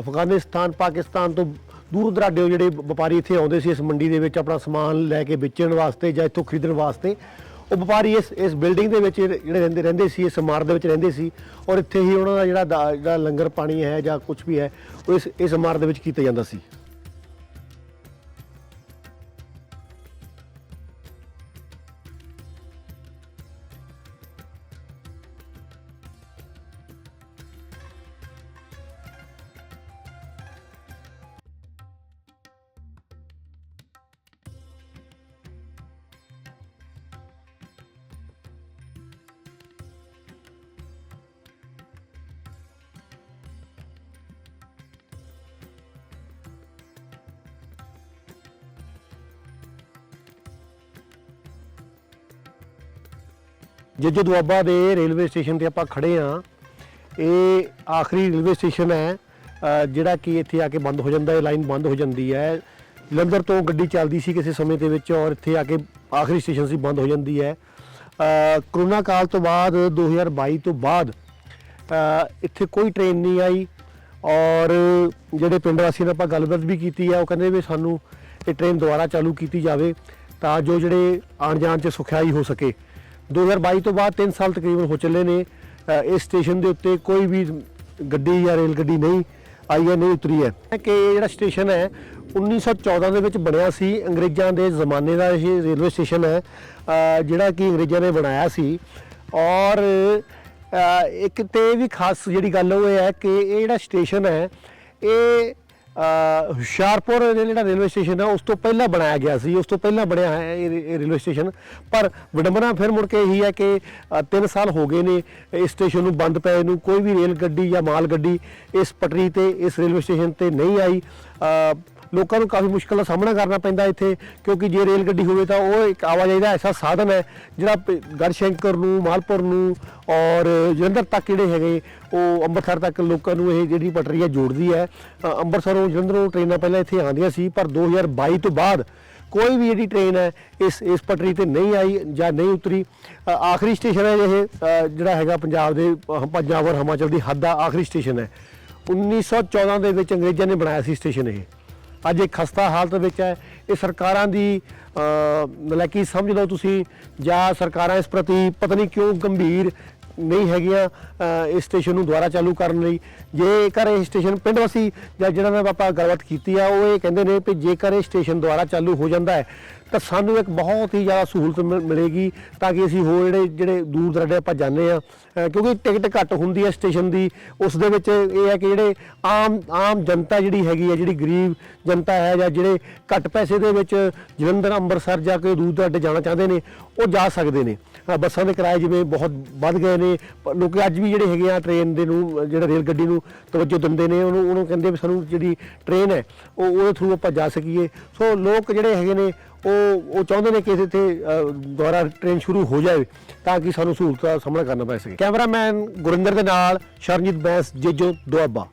ਅਫਗਾਨਿਸਤਾਨ, ਪਾਕਿਸਤਾਨ ਤੋਂ ਦੂਰ ਦਰਾਡੇ ਜਿਹੜੇ ਵਪਾਰੀ ਇੱਥੇ ਆਉਂਦੇ ਸੀ ਇਸ ਮੰਡੀ ਦੇ ਵਿੱਚ ਆਪਣਾ ਸਮਾਨ ਲੈ ਕੇ ਵੇਚਣ ਵਾਸਤੇ ਜਾਂ ਇੱਥੋਂ ਖਰੀਦਣ ਵਾਸਤੇ, ਉਹ ਵਪਾਰੀ ਇਸ ਇਸ ਬਿਲਡਿੰਗ ਦੇ ਵਿੱਚ ਜਿਹੜੇ ਰਹਿੰਦੇ ਰਹਿੰਦੇ ਸੀ, ਇਸ ਇਮਾਰਤ ਦੇ ਵਿੱਚ ਰਹਿੰਦੇ ਸੀ ਔਰ ਇੱਥੇ ਹੀ ਉਹਨਾਂ ਦਾ ਜਿਹੜਾ ਦਾ- ਜਿਹੜਾ ਲੰਗਰ ਪਾਣੀ ਹੈ ਜਾਂ ਕੁਝ ਵੀ ਹੈ, ਉਹ ਇਸ ਇਸ ਇਮਾਰਤ ਦੇ ਵਿੱਚ ਕੀਤਾ ਜਾਂਦਾ ਸੀ। ਜੇਜੋ ਦੁਆਬਾ ਦੇ ਰੇਲਵੇ ਸਟੇਸ਼ਨ ਤੇ ਆਪਾਂ ਖੜੇ ਆ, ਇਹ ਆਖਰੀ ਰੇਲਵੇ ਸਟੇਸ਼ਨ ਹੈ ਜਿਹੜਾ ਕਿ ਇੱਥੇ ਆ ਕੇ ਬੰਦ ਹੋ ਜਾਂਦਾ ਹੈ, ਲਾਈਨ ਬੰਦ ਹੋ ਜਾਂਦੀ ਹੈ। ਜਲੰਧਰ ਤੋਂ ਗੱਡੀ ਚੱਲਦੀ ਸੀ ਕਿਸੇ ਸਮੇਂ ਦੇ ਵਿੱਚ ਔਰ ਇੱਥੇ ਆ ਕੇ ਆਖਰੀ ਸਟੇਸ਼ਨ ਸੀ, ਬੰਦ ਹੋ ਜਾਂਦੀ ਹੈ। ਕਰੋਨਾ ਕਾਲ ਤੋਂ ਬਾਅਦ 2022 ਤੋਂ ਬਾਅਦ ਇੱਥੇ ਕੋਈ ਟ੍ਰੇਨ ਨਹੀਂ ਆਈ ਔਰ ਜਿਹੜੇ ਪਿੰਡ ਵਾਸੀਆਂ ਨਾਲ ਆਪਾਂ ਗੱਲਬਾਤ ਵੀ ਕੀਤੀ ਹੈ, ਉਹ ਕਹਿੰਦੇ ਵੀ ਸਾਨੂੰ ਇਹ ਟ੍ਰੇਨ ਦੁਬਾਰਾ ਚਾਲੂ ਕੀਤੀ ਜਾਵੇ ਤਾਂ ਜੋ ਜਿਹੜੇ ਆਉਣ ਜਾਣ 'ਚ ਸੁਖਿਆਈ ਹੋ ਸਕੇ। 2022 ਤੋਂ ਬਾਅਦ 3 ਸਾਲ ਤਕਰੀਬਨ ਹੋ ਚੱਲੇ ਨੇ। ਇਸ ਸਟੇਸ਼ਨ ਦੇ ਉੱਤੇ ਕੋਈ ਵੀ ਗੱਡੀ ਜਾਂ ਰੇਲ ਗੱਡੀ ਨਹੀਂ ਆਈ ਹੈ ਨਹੀਂ ਉਤਰੀ ਹੈ। ਕਿ ਇਹ ਜਿਹੜਾ ਸਟੇਸ਼ਨ ਹੈ 1914 ਦੇ ਵਿੱਚ ਬਣਿਆ ਸੀ। ਅੰਗਰੇਜ਼ਾਂ ਦੇ ਜ਼ਮਾਨੇ ਦਾ ਇਹ ਰੇਲਵੇ ਸਟੇਸ਼ਨ ਹੈ। ਜਿਹੜਾ ਕਿ ਅੰਗਰੇਜ਼ਾਂ ਨੇ ਬਣਾਇਆ ਸੀ। ਔਰ ਇੱਕ ਤੇ ਇਹ ਵੀ ਖਾਸ ਜਿਹੜੀ ਗੱਲ ਉਹ ਇਹ ਹੈ ਕਿ ਇਹ ਜਿਹੜਾ ਸਟੇਸ਼ਨ ਹੈ, ਇਹ ਹੁਸ਼ਿਆਰਪੁਰ ਜਿਹੜਾ ਰੇਲਵੇ ਸਟੇਸ਼ਨ ਹੈ, ਉਸ ਤੋਂ ਪਹਿਲਾਂ ਬਣਾਇਆ ਗਿਆ ਸੀ, ਉਸ ਤੋਂ ਪਹਿਲਾਂ ਬਣਿਆ ਹੈ ਇਹ ਰੇ- ਰੇਲਵੇ ਸਟੇਸ਼ਨ। ਪਰ ਵਿਡੰਬਨਾ ਫਿਰ ਮੁੜ ਕੇ ਇਹੀ ਹੈ ਕਿ 3 ਸਾਲ ਹੋ ਗਏ ਨੇ, ਇਸ ਸਟੇਸ਼ਨ ਨੂੰ ਬੰਦ ਪਏ ਨੂੰ, ਕੋਈ ਵੀ ਰੇਲ ਗੱਡੀ ਜਾਂ ਮਾਲ ਗੱਡੀ ਇਸ ਪਟਰੀ ਤੇ, ਇਸ ਰੇਲਵੇ ਸਟੇਸ਼ਨ ਤੇ ਨਹੀਂ ਆਈ। ਲੋਕਾਂ ਨੂੰ ਕਾਫੀ ਮੁਸ਼ਕਲ ਦਾ ਸਾਹਮਣਾ ਕਰਨਾ ਪੈਂਦਾ ਇੱਥੇ ਕਿਉਂਕਿ ਜੇ ਰੇਲ ਗੱਡੀ ਹੋਵੇ ਤਾਂ ਉਹ ਇੱਕ ਆਵਾਜਾਈ ਦਾ ਐਸਾ ਸਾਧਨ ਹੈ ਜਿਹੜਾ ਪ- ਗੜਸ਼ੰਕਰ ਨੂੰ ਮਾਲਪੁਰ ਨੂੰ ਔਰ ਜਲੰਧਰ ਤੱਕ ਜਿਹੜੇ ਹੈਗੇ ਉਹ ਅੰਮ੍ਰਿਤਸਰ ਤੱਕ ਲੋਕਾਂ ਨੂੰ ਇਹ ਜਿਹੜੀ ਪਟੜੀ ਹੈ ਜੋੜਦੀ ਹੈ। ਅ, ਅੰਮ੍ਰਿਤਸਰੋਂ ਜਲੰਧਰੋਂ ਟ੍ਰੇਨਾਂ ਪਹਿਲਾਂ ਇੱਥੇ ਆਉਂਦੀਆਂ ਸੀ ਪਰ 2022 ਤੋਂ ਬਾਅਦ ਕੋਈ ਵੀ ਜਿਹੜੀ ਟ੍ਰੇਨ ਹੈ ਇਸ ਇਸ ਪਟੜੀ ਤੇ ਨਹੀਂ ਆਈ ਜਾਂ ਨਹੀਂ ਉਤਰੀ। ਆਖਰੀ ਸਟੇਸ਼ਨ ਹੈ ਇਹ ਜਿਹੜਾ ਹੈਗਾ ਪੰਜਾਬ ਦੇ ਪੰਜਾਬ ਔਰ ਹਿਮਾਚਲ ਦੀ ਹੱਦ ਦਾ ਆਖਰੀ ਸਟੇਸ਼ਨ ਹੈ। 1914 ਦੇ ਵਿੱਚ ਅੰਗਰੇਜ਼ਾਂ ਨੇ ਬਣਾਇਆ ਸੀ ਸਟੇਸ਼ਨ ਇਹ। ਅੱਜ ਇਹ ਖਸਤਾ ਹਾਲਤ ਵਿੱਚ ਹੈ। ਇਹ ਸਰਕਾਰਾਂ ਦੀ ਨਲਾਇਕੀ ਸਮਝ ਲਓ ਤੁਸੀਂ, ਜਾਂ ਸਰਕਾਰਾਂ ਇਸ ਪ੍ਰਤੀ ਪਤਾ ਨਹੀਂ ਕਿਉਂ ਗੰਭੀਰ ਨਹੀਂ ਹੈਗੀਆਂ ਇਸ ਸਟੇਸ਼ਨ ਨੂੰ ਦੁਬਾਰਾ ਚਾਲੂ ਕਰਨ ਲਈ। ਜੇਕਰ ਇਹ ਸਟੇਸ਼ਨ ਪਿੰਡ ਵਾਸੀ ਜਾਂ ਜਿਹਨਾਂ ਨਾਲ ਆਪਾਂ ਗੱਲਬਾਤ ਕੀਤੀ ਆ, ਉਹ ਇਹ ਕਹਿੰਦੇ ਨੇ ਕਿ ਜੇਕਰ ਇਹ ਸਟੇਸ਼ਨ ਦੁਬਾਰਾ ਚਾਲੂ ਹੋ ਜਾਂਦਾ ਹੈ ਤਾਂ ਸਾਨੂੰ ਇੱਕ ਬਹੁਤ ਹੀ ਜ਼ਿਆਦਾ ਸਹੂਲਤ ਮਿਲ- ਮਿਲੇਗੀ ਤਾਂ ਕਿ ਅਸੀਂ ਹੋਰ ਜਿਹੜੇ ਜਿਹੜੇ ਦੂਰ ਦਰਾਡੇ ਆਪਾਂ ਜਾਂਦੇ ਆ ਕਿਉਂਕਿ ਟਿਕਟ ਘੱਟ ਹੁੰਦੀ ਹੈ ਸਟੇਸ਼ਨ ਦੀ ਉਸ ਦੇ ਵਿੱਚ ਇਹ ਹੈ ਕਿ ਜਿਹੜੇ ਆਮ ਆਮ ਜਨਤਾ ਜਿਹੜੀ ਹੈਗੀ ਹੈ ਜਿਹੜੀ ਗਰੀਬ ਜਨਤਾ ਹੈ ਜਾਂ ਜਿਹੜੇ ਘੱਟ ਪੈਸੇ ਦੇ ਵਿੱਚ ਜਲੰਧਰ ਅੰਮ੍ਰਿਤਸਰ ਜਾ ਕੇ ਦੂਰ ਦਰਾਡੇ ਜਾਣਾ ਚਾਹੁੰਦੇ ਨੇ ਉਹ ਜਾ ਸਕਦੇ ਨੇ। ਬੱਸਾਂ ਦੇ ਕਿਰਾਏ ਜਿਵੇਂ ਬਹੁਤ ਵੱਧ ਗਏ ਨੇ ਲੋਕ ਅੱਜ ਵੀ ਜਿਹੜੇ ਹੈਗੇ ਆ ਟ੍ਰੇਨ ਦੇ ਨੂੰ ਅ, ਜਿਹੜਾ ਰੇਲ ਗੱਡੀ ਨੂੰ ਤਵੱਜੋ ਦਿੰਦੇ ਨੇ ਉਹਨੂੰ ਉਹਨੂੰ ਕਹਿੰਦੇ ਵੀ ਸਾਨੂੰ ਜਿਹੜੀ ਟ੍ਰੇਨ ਹੈ ਉਹ ਉਹਦੇ ਥਰੂ ਆਪਾਂ ਜਾ ਸਕੀਏ। ਸੋ ਲੋਕ ਜਿਹੜੇ ਹੈਗੇ ਨੇ ਉਹ ਉਹ ਚਾਹੁੰਦੇ ਨੇ ਕਿ ਇੱਥੇ ਦੁਆਰਾ ਟ੍ਰੇਨ ਸ਼ੁਰੂ ਹੋ ਜਾਵੇ ਤਾਂ ਕਿ ਸਾਨੂੰ ਸਹੂਲਤਾਂ ਦਾ ਸਾਹਮਣਾ ਕਰਨਾ ਪੈ ਸਕੇ। ਕੈਮਰਾਮੈਨ ਗੁਰਿੰਦਰ ਦੇ ਨਾਲ ਸ਼ਰਨਜੀਤ ਬੈਂਸ, ਜੇਜੋ ਦੁਆਬਾ।